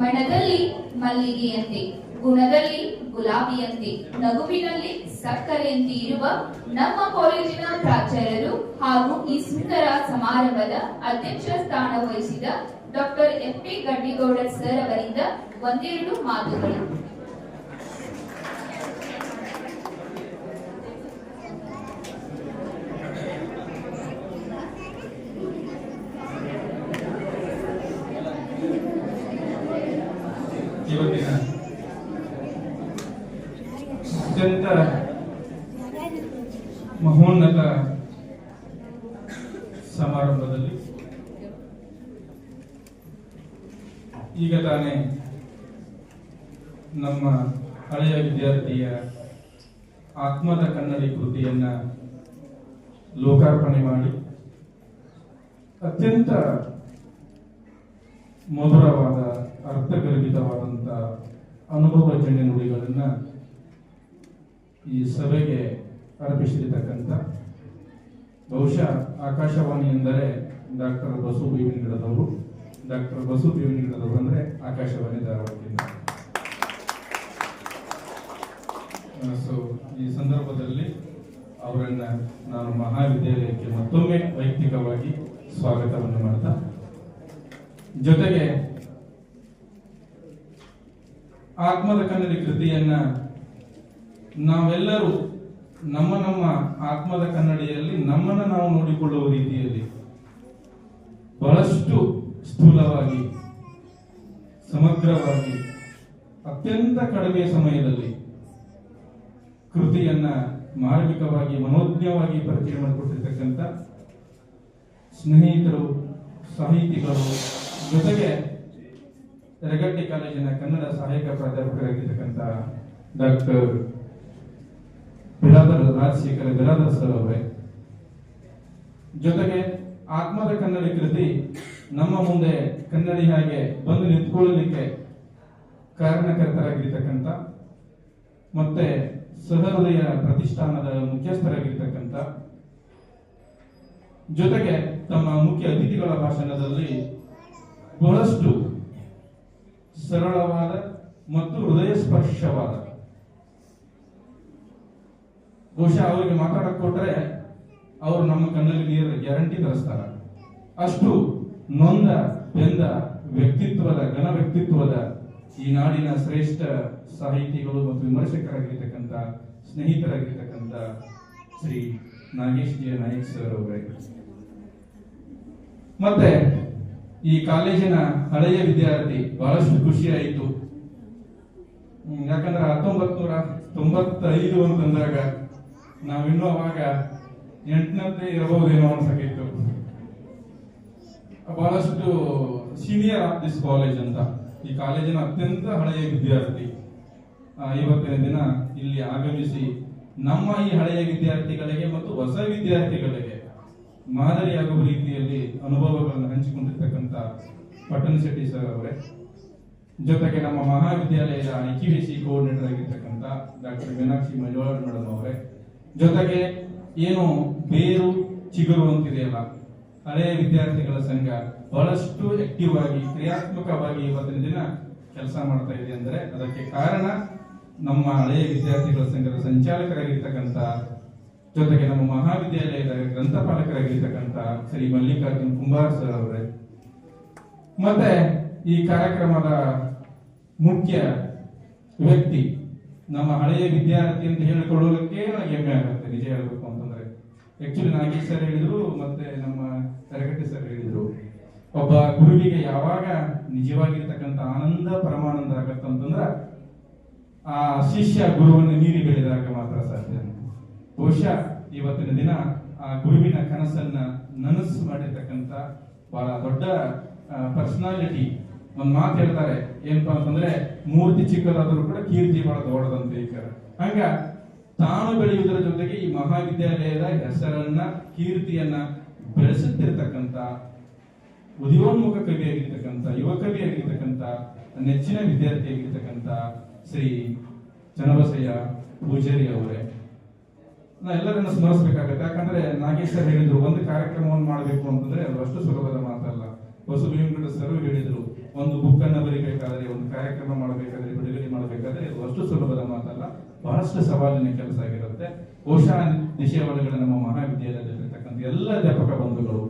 ಬಣ್ಣದಲ್ಲಿ ಮಲ್ಲಿಗೆಯಂತೆ, ಗುಣದಲ್ಲಿ ಗುಲಾಬಿಯಂತೆ, ನಗುವಿನಲ್ಲಿ ಸಕ್ಕರೆಯಂತೆ ಇರುವ ನಮ್ಮ ಕಾಲೇಜಿನ ಪ್ರಾಚಾರ್ಯರು ಹಾಗೂ ಈ ಸುಂದರ ಸಮಾರಂಭದ ಅಧ್ಯಕ್ಷ ಸ್ಥಾನ ವಹಿಸಿದ doctor F P Gaddigowda sir ಅವರಿಂದ ಒಂದೆರಡು ಮಾತುಗಳು ಇವತ್ತಿನ ಅತ್ಯಂತ ಮಹೋನ್ನತ ಸಮಾರಂಭದಲ್ಲಿ ಈಗ ತಾನೇ ನಮ್ಮ ಹಳೆಯ ವಿದ್ಯಾರ್ಥಿಯ ಆತ್ಮದ ಕನ್ನಡಿ ಕೃತಿಯನ್ನ ಲೋಕಾರ್ಪಣೆ ಮಾಡಿ, ಅತ್ಯಂತ ಮಧುರವಾದ ಅನುಭವ ಜನ್ಯ ನುಡಿಗಳನ್ನ ಈ ಸಭೆಗೆ ಅರ್ಪಿಸಿರತಕ್ಕಂಥ ಬಹುಶಃ ಆಕಾಶವಾಣಿ ಎಂದರೆ ಡಾಕ್ಟರ್ ಬಸು ಬೇವಿನಗಿಡದವರು ಡಾಕ್ಟರ್ ಬಸು ಬೇವಿನಗಿಡದವರು ಅಂದರೆ ಆಕಾಶವಾಣಿ ಧಾರವಾಡದಿಂದ ಸೊ ಈ ಸಂದರ್ಭದಲ್ಲಿ ಅವರನ್ನ ನಾನು ಮಹಾವಿದ್ಯಾಲಯಕ್ಕೆ ಮತ್ತೊಮ್ಮೆ ವೈಯಕ್ತಿಕವಾಗಿ ಸ್ವಾಗತವನ್ನು ಮಾಡ್ತಾ ಜೊತೆಗೆ ಆತ್ಮದ ಕನ್ನಡಿ ಕೃತಿಯನ್ನ ನಾವೆಲ್ಲರೂ ನಮ್ಮ ನಮ್ಮ ಆತ್ಮದ ಕನ್ನಡಿಯಲ್ಲಿ ನಮ್ಮನ್ನ ನಾವು ನೋಡಿಕೊಳ್ಳುವ ರೀತಿಯಲ್ಲಿ ಬಹಳಷ್ಟು ಸ್ಥೂಲವಾಗಿ ಸಮಗ್ರವಾಗಿ ಅತ್ಯಂತ ಕಡಿಮೆ ಸಮಯದಲ್ಲಿ ಕೃತಿಯನ್ನ ಮಾರ್ಮಿಕವಾಗಿ, ಮನೋಜ್ಞವಾಗಿ ಪರಿಚಯ ಮಾಡಿಕೊಟ್ಟಿರ್ತಕ್ಕಂಥ ಸ್ನೇಹಿತರು, ಸಾಹಿತಿಗಳು, ಜೊತೆಗೆ ಯರಗಟ್ಟಿ ಕಾಲೇಜಿನ ಕನ್ನಡ ಸಹಾಯಕ ಪ್ರಾಧ್ಯಾಪಕರಾಗಿರ್ತಕ್ಕಂಥ ಡಾಕ್ಟರ್ ಬಿರಾದರ್ ರಾಜಶೇಖರ ಬಿರಾದರ್ ಸರ್ ಅವರೇ. ಜೊತೆಗೆ ಆತ್ಮದ ಕನ್ನಡ ಕೃತಿ ನಮ್ಮ ಮುಂದೆ ಕನ್ನಡಿ ಹಾಗೆ ಬಂದು ನಿಂತ್ಕೊಳ್ಳಲಿಕ್ಕೆ ಕಾರಣಕರ್ತರಾಗಿರ್ತಕ್ಕಂಥ ಮತ್ತೆ ಸಹೃದಯ ಪ್ರತಿಷ್ಠಾನದ ಮುಖ್ಯಸ್ಥರಾಗಿರ್ತಕ್ಕಂಥ ಜೊತೆಗೆ ತಮ್ಮ ಮುಖ್ಯ ಅತಿಥಿಗಳ ಭಾಷಣದಲ್ಲಿ ಬಹಳಷ್ಟು ಸರಳವಾದ ಮತ್ತು ಹೃದಯ ಸ್ಪರ್ಶವಾದ ಬಹುಶಃ ಅವರಿಗೆ ಮಾತಾಡಕ್ ಕೊಟ್ರೆ ಅವರು ನಮ್ಮ ಕಣ್ಣಲ್ಲಿ ನೀರು ಗ್ಯಾರಂಟಿ ತರಿಸ್ತಾರ. ಅಷ್ಟು ನೊಂದ, ಬೆಂದ ವ್ಯಕ್ತಿತ್ವದ ಘನ ವ್ಯಕ್ತಿತ್ವದ ಈ ನಾಡಿನ ಶ್ರೇಷ್ಠ ಸಾಹಿತಿಗಳು ಮತ್ತು ವಿಮರ್ಶಕರಾಗಿರ್ತಕ್ಕಂಥ ಸ್ನೇಹಿತರಾಗಿರ್ತಕ್ಕಂಥ ಶ್ರೀ ನಾಗೇಶ್ ಜಿ ನಾಯಕ್ ಸರ್ ಅವರೇ. ಮತ್ತೆ ಈ ಕಾಲೇಜಿನ ಹಳೆಯ ವಿದ್ಯಾರ್ಥಿ ಬಹಳಷ್ಟು ಖುಷಿ ಆಯಿತು ಯಾಕಂದ್ರೆ ಹತ್ತೊಂಬತ್ ನೂರ ತೊಂಬತ್ತೈದು ಅಂತಂದಾಗ ನಾವಿನ್ನೂ ಅವಾಗ ಎಂಟನಂತೆ ಇರಬಹುದೇನೋ ಅನ್ಸಕಿತ್ತು ಬಹಳಷ್ಟು ಸೀನಿಯರ್ ಆಫ್ ದಿಸ್ ಕಾಲೇಜ್ ಅಂತ. ಈ ಕಾಲೇಜಿನ ಅತ್ಯಂತ ಹಳೆಯ ವಿದ್ಯಾರ್ಥಿ. ಇವತ್ತಿನ ದಿನ ಇಲ್ಲಿ ಆಗಮಿಸಿ ನಮ್ಮ ಈ ಹಳೆಯ ವಿದ್ಯಾರ್ಥಿಗಳಿಗೆ ಮತ್ತು ಹೊಸ ವಿದ್ಯಾರ್ಥಿಗಳಿಗೆ ಮಾದರಿಯಾಗುವ ರೀತಿಯಲ್ಲಿ ಅನುಭವಗಳನ್ನು ಹಂಚಿಕೊಂಡಿರ್ತಕ್ಕಂಥ ಪಟ್ಟಣ ಶೆಟ್ಟಿ ಸರ್ ಅವರೇ. ಜೊತೆಗೆ ನಮ್ಮ ಮಹಾವಿದ್ಯಾಲಯದ ಐಕ್ಯವಿಸಿ ಕೋಆರ್ಡಿನೇಟರ್ ಆಗಿರ್ತಕ್ಕಂಥ ಡಾಕ್ಟರ್ ಮೀನಾಕ್ಷಿ ಮಂಜೋಳ ಮೇಡಮ್ ಅವರೇ. ಜೊತೆಗೆ ಏನು ಬೇರು ಚಿಗುರು ಅಂತಿದೆಯಲ್ಲ, ಹಳೆಯ ವಿದ್ಯಾರ್ಥಿಗಳ ಸಂಘ ಬಹಳಷ್ಟು ಆಕ್ಟಿವ್ ಆಗಿ, ಕ್ರಿಯಾತ್ಮಕವಾಗಿ ಇವತ್ತಿನ ದಿನ ಕೆಲಸ ಮಾಡ್ತಾ ಇದೆ ಅಂದ್ರೆ ಅದಕ್ಕೆ ಕಾರಣ ನಮ್ಮ ಹಳೆಯ ವಿದ್ಯಾರ್ಥಿಗಳ ಸಂಘದ ಸಂಚಾಲಕರಾಗಿರ್ತಕ್ಕಂಥ ಜೊತೆಗೆ ನಮ್ಮ ಮಹಾವಿದ್ಯಾಲಯದ ಗ್ರಂಥಪಾಲಕರಾಗಿರ್ತಕ್ಕಂಥ ಶ್ರೀ ಮಲ್ಲಿಕಾರ್ಜುನ್ ಕುಂಬಾರ್ ಸರ್ ಅವರೇ. ಮತ್ತೆ ಈ ಕಾರ್ಯಕ್ರಮದ ಮುಖ್ಯ ವ್ಯಕ್ತಿ ನಮ್ಮ ಹಳೆಯ ವಿದ್ಯಾರ್ಥಿ ಅಂತ ಹೇಳಿಕೊಳ್ಳೋದಕ್ಕೆ ನನಗೆ ಹೆಮ್ಮೆ ಆಗುತ್ತೆ, ನಿಜ ಹೇಳಬೇಕು ಅಂತಂದ್ರೆ. ಆಕ್ಚುಲಿ ನಾಗೇಶ್ ಸರ್ ಹೇಳಿದ್ರು, ಮತ್ತೆ ನಮ್ಮ ತರಗತಿ ಸರ್ ಹೇಳಿದ್ರು. ಒಬ್ಬ ಗುರುವಿಗೆ ಯಾವಾಗ ನಿಜವಾಗಿರ್ತಕ್ಕಂಥ ಆನಂದ, ಪರಮಾನಂದ ಆಗತ್ತಂತಂದ್ರ ಆ ಶಿಷ್ಯ ಗುರುವನ್ನು ಮೀರಿ ಬೆಳೆದಾಗ ಮಾತ್ರ ಸಾಧ್ಯ. ಬಹುಶಃ ಇವತ್ತಿನ ದಿನ ಆ ಗುರುವಿನ ಕನಸನ್ನ ನನಸು ಮಾಡಿರ್ತಕ್ಕಂಥ ಬಹಳ ದೊಡ್ಡ ಪರ್ಸನಾಲಿಟಿ ಒಂದ್ ಮಾತು ಹೇಳ್ತಾರೆ, ಏನಪ್ಪಾ ಅಂತಂದ್ರೆ, ಮೂರ್ತಿ ಚಿಕ್ಕದಾದ್ರೂ ಕೂಡ ಕೀರ್ತಿ ಬಹಳ ದೊಡ್ಡದಂತ ಹಂಗ ತಾನು ಬೆಳೆಯುವುದರ ಜೊತೆಗೆ ಈ ಮಹಾವಿದ್ಯಾಲಯದ ಹೆಸರನ್ನ, ಕೀರ್ತಿಯನ್ನ ಬೆಳೆಸುತ್ತಿರ್ತಕ್ಕಂಥ ಉದಯೋನ್ಮುಖ ಕವಿಯಾಗಿರ್ತಕ್ಕಂಥ ಯುವ ಕವಿಯಾಗಿರ್ತಕ್ಕಂಥ ನೆಚ್ಚಿನ ವಿದ್ಯಾರ್ಥಿಯಾಗಿರ್ತಕ್ಕಂಥ ಶ್ರೀ ಚನ್ನಬಸಯ್ಯ ಪೂಜಾರಿ ಅವರೇ. ನಾ ಎಲ್ಲರನ್ನ ಸ್ಮರಿಸಬೇಕಾಗತ್ತೆ. ಯಾಕಂದ್ರೆ ನಾಗೇಶ್ ಸರ್ ಹೇಳಿದ್ರು, ಒಂದು ಕಾರ್ಯಕ್ರಮವನ್ನು ಮಾಡಬೇಕು ಅಂತಂದ್ರೆ ಅದು ಅಷ್ಟು ಸುಲಭದ ಮಾತಲ್ಲ. ಹೊಸ ಸರ್ ಹೇಳಿದ್ರು, ಒಂದು ಬುಕ್ ಅನ್ನ ಬರೀಬೇಕಾದ್ರೆ, ಒಂದು ಕಾರ್ಯಕ್ರಮ ಮಾಡಬೇಕಾದ್ರೆ, ಬಿಡುಗಡೆ ಮಾಡಬೇಕಾದ್ರೆ ಇದು ಅಷ್ಟು ಸುಲಭದ ಮಾತಲ್ಲ. ಬಹಳಷ್ಟು ಸವಾಲಿನ ಕೆಲಸ ಆಗಿರುತ್ತೆ. ಬಹುಶಃ ದಿಶೆ ಒಳಗಡೆ ನಮ್ಮ ಮಹಾವಿದ್ಯಾಲಯದಲ್ಲಿರ್ತಕ್ಕಂಥ ಎಲ್ಲ ಅಧ್ಯಾಪಕ ಬಂಧುಗಳು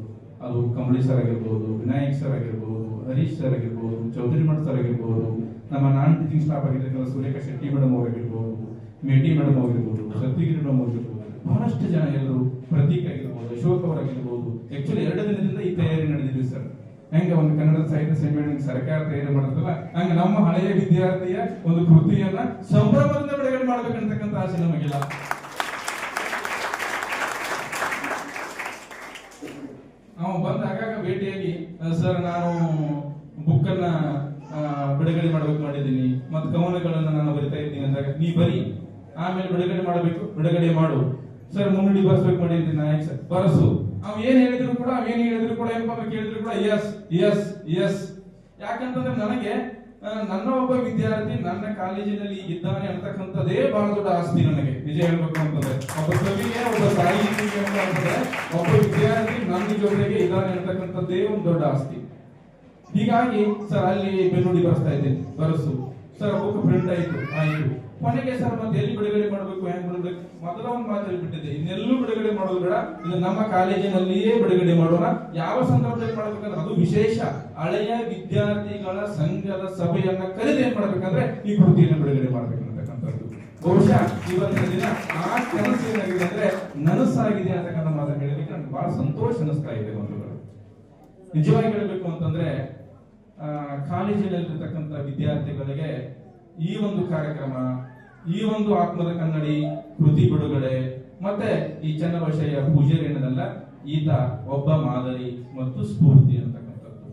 ಅದು ಕಂಬಳಿ ಸರ್ ಆಗಿರ್ಬೋದು, ವಿನಾಯಕ್ ಸರ್ ಆಗಿರ್ಬೋದು, ಹರೀಶ್ ಸರ್ ಆಗಿರ್ಬೋದು, ಚೌಧರಿ ಮಠ್ ಸರ್ ಆಗಿರ್ಬೋದು, ನಮ್ಮ ನಾನ್ ಟೀಚಿಂಗ್ ಸ್ಟಾಫ್ ಆಗಿರ್ತಕ್ಕಂಥ ಸುರೇಖಾ ಶೆಟ್ಟಿ ಮೇಡಮ್ ಅವರಾಗಿರ್ಬೋದು, ಮೇಟಿ ಮೇಡಮ್ ಆಗಿರ್ಬೋದು ಸತ್ಯಗಿರಿ ಮೇಡಮ್ ಆಗಿರ್ಬೋದು ಬಹಳಷ್ಟು ಜನ ಎಲ್ಲರೂ ಪ್ರತೀಕ್ ಆಗಿರ್ಬೋದು, ಅಶೋಕ್ ಅವರಾಗಿರ್ಬೋದು ಆಕ್ಚುಲಿ ಎರಡು ದಿನದಿಂದ ಈ ತಯಾರಿ ನಡೆದಿದೆ ಸರ್ ಹೆಂಗ ಒಂದು ಕನ್ನಡ ಸಾಹಿತ್ಯ ಸಮ್ಮೇಳನ ಸರ್ಕಾರ ತಯಾರಿ ಮಾಡುತ್ತಲ್ಲ ಹಂಗ ನಮ್ಮ ಹಳೆಯ ವಿದ್ಯಾರ್ಥಿಯ ಒಂದು ಕೃತಿಯನ್ನ ಸಂಭ್ರಮದಿಂದ ಬಿಡುಗಡೆ ಮಾಡ್ಬೇಕಂತಕ್ಕಂಥ ಆಸೆ ನಮಗಿಲ್ಲ ಅವ ಬಂದ ಆಗಾಗ ಭೇಟಿಯಾಗಿ ಸರ್ ನಾನು ಬುಕ್ ಅನ್ನ ಆ, ಬಿಡುಗಡೆ ಮಾಡಬೇಕು ಮಾಡಿದ್ದೀನಿ. ಮತ್ತು ಕವನಗಳನ್ನ ನಾನು ಬರಿತಾ ಇದ್ದೀನಿ. ಅಂದಾಗ ನೀ ಬರಿ ಆಮೇಲೆ ಬಿಡುಗಡೆ ಮಾಡಬೇಕು ಬಿಡುಗಡೆ ಮಾಡು. ಸರ್ ಮುನ್ನುಡಿ ಬರ್ಸ್ಬೇಕು ಮಾಡಿದ್ದೀನಿ ನಾಯಕ್ ಸರ್? ಬರಸು. ಅವ್ ಏನ್ ಹೇಳಿದ್ರು ಕೂಡ ಏನ್ ಹೇಳಿದ್ರು ಕೂಡ ಏನಪ್ಪ ಕೇಳಿದ್ರು ಕೂಡ ಎಸ್ ಎಸ್ ಎಸ್ ಯಾಕಂತಂದ್ರೆ ನನಗೆ ನನ್ನ ಒಬ್ಬ ವಿದ್ಯಾರ್ಥಿ ನನ್ನ ಕಾಲೇಜಿನಲ್ಲಿ ಇದ್ದಾನೆ ಅಂತಕ್ಕಂಥದ್ದೇ ಬಹಳ ದೊಡ್ಡ ಆಸ್ತಿ ನನಗೆ. ನಿಜ ಹೇಳ್ಬೇಕು ಅಂತಂದ್ರೆ. ಒಬ್ಬ ಕವಿಗೆ ಒಬ್ಬ ಸಾಹಿತಿಗೆ ಅಂತ ಅಂತಂದ್ರೆ ಒಬ್ಬ ವಿದ್ಯಾರ್ಥಿ ನನ್ನ ಜೊತೆಗೆ ಇದ್ದಾನೆ ಅಂತಕ್ಕಂಥದ್ದೇ ಒಂದು ದೊಡ್ಡ ಆಸ್ತಿ. ಹೀಗಾಗಿ ಸರ್, ಅಲ್ಲಿ ಬೆನ್ನುಡಿ ಬರ್ತಾ ಇದ್ದೇನೆ. ಬರಸು. ಸರ್ ಬುಕ್ ಪ್ರಿಂಟ್ ಆಯ್ತು. ಆಯ್ತು. ಕೊನೆಗೆ ಸರ್ ಮತ್ತೆ ಎಲ್ಲಿ ಬಿಡುಗಡೆ ಮಾಡಬೇಕು, ಹೆಂಗ್ ಬಿಡಬೇಕು? ಮೊದಲ ಒಂದು ಮಾತು ಹೇಳ್ಬಿಟ್ಟಿದ್ದೆ ಇನ್ನೆಲ್ಲೂ ಬಿಡುಗಡೆ ಮಾಡೋದು ಬೇಡ, ಇದು ನಮ್ಮ ಕಾಲೇಜಿನಲ್ಲಿಯೇ ಬಿಡುಗಡೆ ಮಾಡೋಣ. ಯಾವ ಸಂದರ್ಭದಲ್ಲಿ ಮಾಡ್ಬೇಕಂದ್ರೆ ಅದು ವಿಶೇಷ. ಹಳೆಯ ವಿದ್ಯಾರ್ಥಿಗಳ ಸಂಘದ ಸಭೆಯನ್ನ ಕರೆದು ಏನ್ ಮಾಡ್ಬೇಕಂದ್ರೆ ಈ ಕೃತಿಯನ್ನು ಬಿಡುಗಡೆ ಮಾಡ್ಬೇಕು ಅಂತಕ್ಕಂಥದ್ದು ಬಹುಶಃ ಇವತ್ತಿನ ದಿನ ಆ ಕನಸು ಏನಾಗಿದೆ ಅಂದ್ರೆ ನನಸಾಗಿದೆ ಅಂತಕ್ಕಂಥ ಮಾತು ಹೇಳಲಿಕ್ಕೆ ನನಗೆ ಬಹಳ ಸಂತೋಷ ಅನಿಸ್ತಾ ಇದೆ ಬಂಧುಗಳು. ನಿಜವಾಗಿ ಹೇಳಬೇಕು ಅಂತಂದ್ರೆ ಕಾಲೇಜಿನಲ್ಲಿರ್ತಕ್ಕಂಥ ವಿದ್ಯಾರ್ಥಿಗಳಿಗೆ ಈ ಒಂದು ಕಾರ್ಯಕ್ರಮ ಈ ಒಂದು ಆತ್ಮದ ಕನ್ನಡಿ ಕೃತಿ ಬಿಡುಗಡೆ, ಮತ್ತೆ ಈ ಚನ್ನಬಸಯ್ಯ ಪೂಜಾರಿ ಏನದಲ್ಲ ಈತ ಒಬ್ಬ ಮಾದರಿ ಮತ್ತು ಸ್ಫೂರ್ತಿ ಅಂತಕ್ಕಂಥದ್ದು.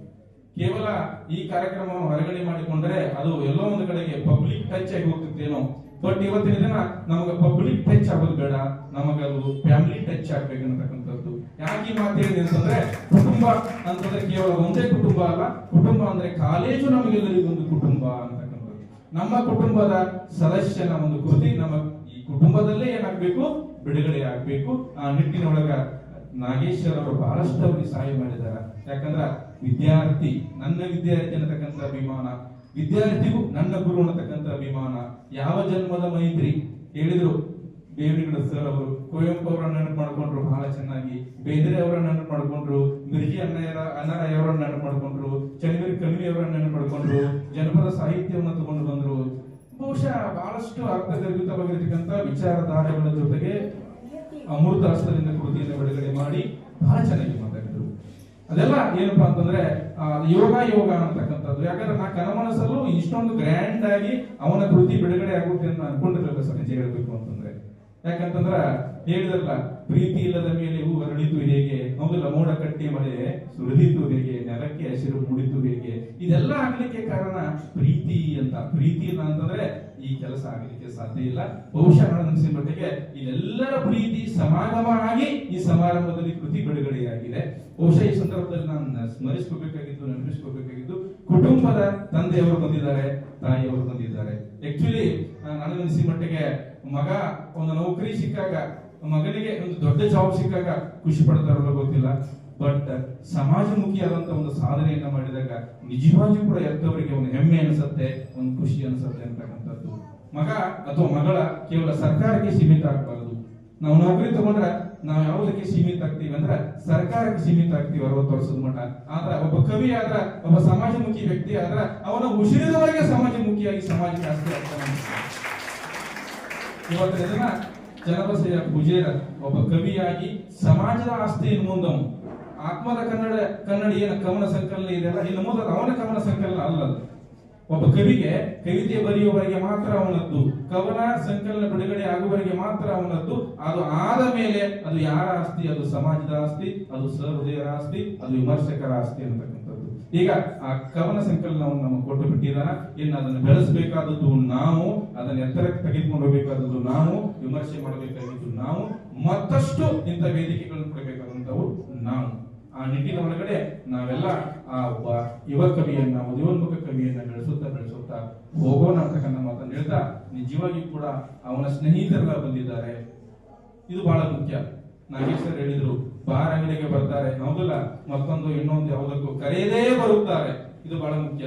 ಕೇವಲ ಈ ಕಾರ್ಯಕ್ರಮವನ್ನು ಹೊರಗಡೆ ಮಾಡಿಕೊಂಡ್ರೆ ಅದು ಎಲ್ಲೋ ಒಂದು ಕಡೆಗೆ ಪಬ್ಲಿಕ್ ಟಚ್ ಆಗಿ ಹೋಗ್ತಿತ್ತೇನೋ. ಬಟ್ ಇವತ್ತಿನ ದಿನ ನಮಗೆ ಪಬ್ಲಿಕ್ ಟಚ್ ಆಗೋದು ಬೇಡ, ನಮಗದು ಫ್ಯಾಮಿಲಿ ಟಚ್ ಆಗ್ಬೇಕಂತಕ್ಕಂಥದ್ದು ಯಾಕೆ ಈ ಮಾತು ಹೇಳಿದೆ ಅಂತಂದ್ರೆ, ಕುಟುಂಬ ಅಂತಂದ್ರೆ ಕೇವಲ ಒಂದೇ ಕುಟುಂಬ ಅಲ್ಲ, ಕುಟುಂಬ ಅಂದ್ರೆ ಕಾಲೇಜು ನಮಗೆಲ್ಲರಿಗೂ ಒಂದು ಕುಟುಂಬ ಅಂತಕ್ಕಂಥದ್ದು ನಮ್ಮ ಕುಟುಂಬದ ಸದಸ್ಯನ ಒಂದು ಕೃತಿ, ನಮ್ಮ ಈ ಕುಟುಂಬದಲ್ಲೇ ಏನಾಗಬೇಕು? ಬಿಡುಗಡೆ ಆಗ್ಬೇಕು. ಆ ನಿಟ್ಟಿನೊಳಗ ನಾಗೇಶ್ವರ ಅವರು ಬಹಳಷ್ಟು ಸಹಾಯ ಮಾಡಿದ್ದಾರೆ. ಯಾಕಂದ್ರ ವಿದ್ಯಾರ್ಥಿ, ನನ್ನ ವಿದ್ಯಾರ್ಥಿ ಅನ್ನತಕ್ಕಂಥ ಅಭಿಮಾನ, ವಿದ್ಯಾರ್ಥಿಗೂ ನನ್ನ ಗುರು ಅನ್ನತಕ್ಕಂಥ ಅಭಿಮಾನ. ಯಾವ ಜನ್ಮದ ಮೈತ್ರಿ? ಹೇಳಿದ್ರು. ಬೇವಿನಗಡ ಸರ್ ಅವರು ಕುವೆಂಪು ಅವರ ನೆನಪು ಮಾಡ್ಕೊಂಡ್ರು ಬಹಳ ಚೆನ್ನಾಗಿ. ಬೇಂದ್ರೆ ಅವರ ನೆನಪು ಮಾಡ್ಕೊಂಡ್ರು, ಮಿರ್ಜಿ ಅಣ್ಣಯ್ಯರ ಅಣ್ಣರಾಯ ಅವರನ್ನ ನೆನಪು ಮಾಡ್ಕೊಂಡ್ರು ಚನ್ನಗಿರಿ ಕಣಿವೆ ಅವರ ನೆನಪು ಮಾಡ್ಕೊಂಡ್ರು, ಜನಪದ ಸಾಹಿತ್ಯವನ್ನು ತಗೊಂಡು ಬಂದ್ರು. ಬಹುಶಃ ಬಹಳಷ್ಟು ಅರ್ಥಗರ್ಭಿತವಾಗಿರ್ತಕ್ಕಂಥ ವಿಚಾರಧಾರೆಗಳ ಜೊತೆಗೆ ಅಮೃತ ಹಸ್ತದಿಂದ ಕೃತಿಯನ್ನು ಬಿಡುಗಡೆ ಮಾಡಿ ಬಹಳ ಚೆನ್ನಾಗಿ ಮಾತಾಡಿದ್ರು. ಅದೆಲ್ಲ ಏನಪ್ಪಾ ಅಂತಂದ್ರೆ ಯೋಗ ಯೋಗ ಅಂತಕ್ಕಂಥದ್ದು. ಯಾಕಂದ್ರೆ ನಾ ಕನಮನಸಲ್ಲೂ ಇಷ್ಟೊಂದು ಗ್ರ್ಯಾಂಡ್ ಆಗಿ ಅವನ ಕೃತಿ ಬಿಡುಗಡೆ ಆಗುತ್ತೆ ಅಂತ ಅನ್ಕೊಂಡಿರ್ಲಿಲ್ಲ ಸರ್ ನಿಜ ಹೇಳ್ಬೇಕು ಅಂತಂದ್ರೆ ಯಾಕಂತಂದ್ರ ಹೇಳಿದ್ರಲ್ಲ, ಪ್ರೀತಿ ಇಲ್ಲದ ಮೇಲೆ ಹೂ ಅರಳಿತು ಹೇಗೆ? ಹೌದಲ್ಲ ಮೋಡ ಕಟ್ಟಿ ಮಳೆ ಸುರಿದಿತು ಹೇಗೆ? ನೆಲಕ್ಕೆ ಹಸಿರು ಮೂಡಿತು ಹೇಗೆ? ಇದೆಲ್ಲ ಆಗ್ಲಿಕ್ಕೆ ಕಾರಣ ಪ್ರೀತಿ ಅಂತ. ಪ್ರೀತಿ ಇಲ್ಲ ಅಂತಂದ್ರೆ ಈ ಕೆಲಸ ಆಗ್ಲಿಕ್ಕೆ ಸಾಧ್ಯ ಇಲ್ಲ. ಬಹುಶಃ ಅನಿಸಿದ ಮಟ್ಟಿಗೆ ಇದೆಲ್ಲರ ಪ್ರೀತಿ ಸಮಾಗಮ ಆಗಿ ಈ ಸಮಾರಂಭದಲ್ಲಿ ಕೃತಿ ಬಿಡುಗಡೆಯಾಗಿದೆ. ಬಹುಶಃ ಈ ಸಂದರ್ಭದಲ್ಲಿ ನಾನು ಸ್ಮರಿಸ್ಕೋಬೇಕಾಗಿದ್ದು, ನೆನಪಿಸ್ಕೋಬೇಕಾಗಿದ್ದು, ಕುಟುಂಬದ ತಂದೆಯವರು ಬಂದಿದ್ದಾರೆ, ತಾಯಿಯವರು ಬಂದಿದ್ದಾರೆ. ಆಕ್ಚುಲಿ ನನಗನ್ಸಿದ ಮಟ್ಟಿಗೆ ಮಗ ಒಂದು ನೌಕರಿ ಸಿಕ್ಕಾಗ ಮಗನಿಗೆ ಒಂದು ದೊಡ್ಡ ಜಾಬ್ ಸಿಕ್ಕಾಗ ಖುಷಿ ಪಡ್ತಾರಲ್ಲ ಗೊತ್ತಿಲ್ಲ. ಬಟ್ ಸಮಾಜಮುಖಿಯಾದಂತ ಒಂದು ಸಾಧನೆಯನ್ನ ಮಾಡಿದಾಗ ನಿಜವಾಗಿಯೂ ಕೂಡ ಎಂಥವರಿಗೆ ಒಂದು ಹೆಮ್ಮೆ ಅನಿಸುತ್ತೆ, ಒಂದು ಖುಷಿ ಅನಿಸುತ್ತೆ ಅಂತಕ್ಕಂಥದ್ದು. ಮಗ ಅಥವಾ ಮಗಳ ಕೇವಲ ಸರ್ಕಾರಕ್ಕೆ ಸೀಮಿತ ಆಗಬಾರದು. ನಾವು ನೌಕರಿ ತಗೊಂಡ್ರೆ ನಾವು ಯಾವುದಕ್ಕೆ ಸೀಮಿತ ಆಗ್ತೀವಿ ಅಂದ್ರೆ ಸರ್ಕಾರಕ್ಕೆ ಸೀಮಿತ ಆಗ್ತೀವಿ ಅರವತ್ತು ವರ್ಷದ ಮಟ್ಟ ಆದ್ರೆ ಒಬ್ಬ ಕವಿ ಆದ್ರ, ಒಬ್ಬ ಸಮಾಜಮುಖಿ ವ್ಯಕ್ತಿ ಆದ್ರ ಅವನ ಉಸಿರಿದವರೆಗೆ ಸಮಾಜಮುಖಿಯಾಗಿ ಸಮಾಜಕ್ಕೆ ಆಸ್ತಿ ಆಗ್ತಾನೆ ಇವತ್ತಿನ ದಿನ ಜನಬಸಯ್ಯ ಪೂಜೇರ ಒಬ್ಬ ಕವಿಯಾಗಿ ಸಮಾಜದ ಆಸ್ತಿಯನ್ನು ಮುಂದವನು ಆತ್ಮದ ಕನ್ನಡ ಕನ್ನಡ ಏನು ಕವನ ಸಂಕಲನ ಇದೆಯಲ್ಲ ಇನ್ನು ಮುಂದೆ ಅವನ ಕವನ ಸಂಕಲನ ಅಲ್ಲ ಒಬ್ಬ ಕವಿಗೆ ಕವಿತೆ ಬರೆಯುವವರೆಗೆ ಮಾತ್ರ ಅವನದ್ದು, ಕವನ ಸಂಕಲನ ಬಿಡುಗಡೆ ಆಗುವವರೆಗೆ ಮಾತ್ರ ಅವನದ್ದು, ಅದು ಆದ ಮೇಲೆ ಅದು ಯಾರ ಆಸ್ತಿ? ಅದು ಸಮಾಜದ ಆಸ್ತಿ, ಅದು ಸಹೃದಯರ ಆಸ್ತಿ, ಅದು ವಿಮರ್ಶಕರ ಆಸ್ತಿ ಅಂತಕ್ಕಂಥದ್ದು ಈಗ ಆ ಕವನ ಸಂಕಲನವನ್ನು ನಮಗೆ ಕೊಟ್ಟು ಬಿಟ್ಟಿದ್ದಾನ ಇನ್ನು ಅದನ್ನು ಬೆಳೆಸಬೇಕಾದದ್ದು ನಾವು, ಅದನ್ನು ಎತ್ತರಕ್ಕೆ ತೆಗೆದುಕೊಂಡು ಹೋಗಬೇಕಾದದ್ದು ನಾವು, ವಿಮರ್ಶೆ ಮಾಡಬೇಕಾಗಿದ್ದು ನಾವು, ಮತ್ತಷ್ಟು ಇಂಥ ವೇದಿಕೆಗಳನ್ನು ಕೊಡಬೇಕಾದಂಥವು ನಾವು. ಆ ನಿಟ್ಟಿನ ಒಳಗಡೆ ನಾವೆಲ್ಲ ಆ ಒಬ್ಬ ಯುವ ಕವಿಯನ್ನ ಉದಯೋನ್ಮುಖ ಕವಿಯನ್ನ ಬೆಳೆಸುತ್ತಾ ಬೆಳೆಸುತ್ತಾ ಹೋಗೋಣ ಅಂತಕ್ಕಂಥ ಮಾತನ್ನು ಹೇಳ್ತಾ ನಿಜವಾಗಿ ಕೂಡ ಅವನ ಸ್ನೇಹಿತರೆಲ್ಲ ಬಂದಿದ್ದಾರೆ. ಇದು ಬಹಳ ಮುಖ್ಯ. ನಾಗೇಶ್ವರ್ ಹೇಳಿದ್ರು ಬಾರ್ ಅಂಗಡಿಗೆ ಬರ್ತಾರೆ. ಹೌದಲ್ಲ? ಮತ್ತೊಂದು ಇನ್ನೊಂದು ಯಾವುದಕ್ಕೂ ಕರೆಯದೇ ಬರುತ್ತಾರೆ. ಇದು ಬಹಳ ಮುಖ್ಯ.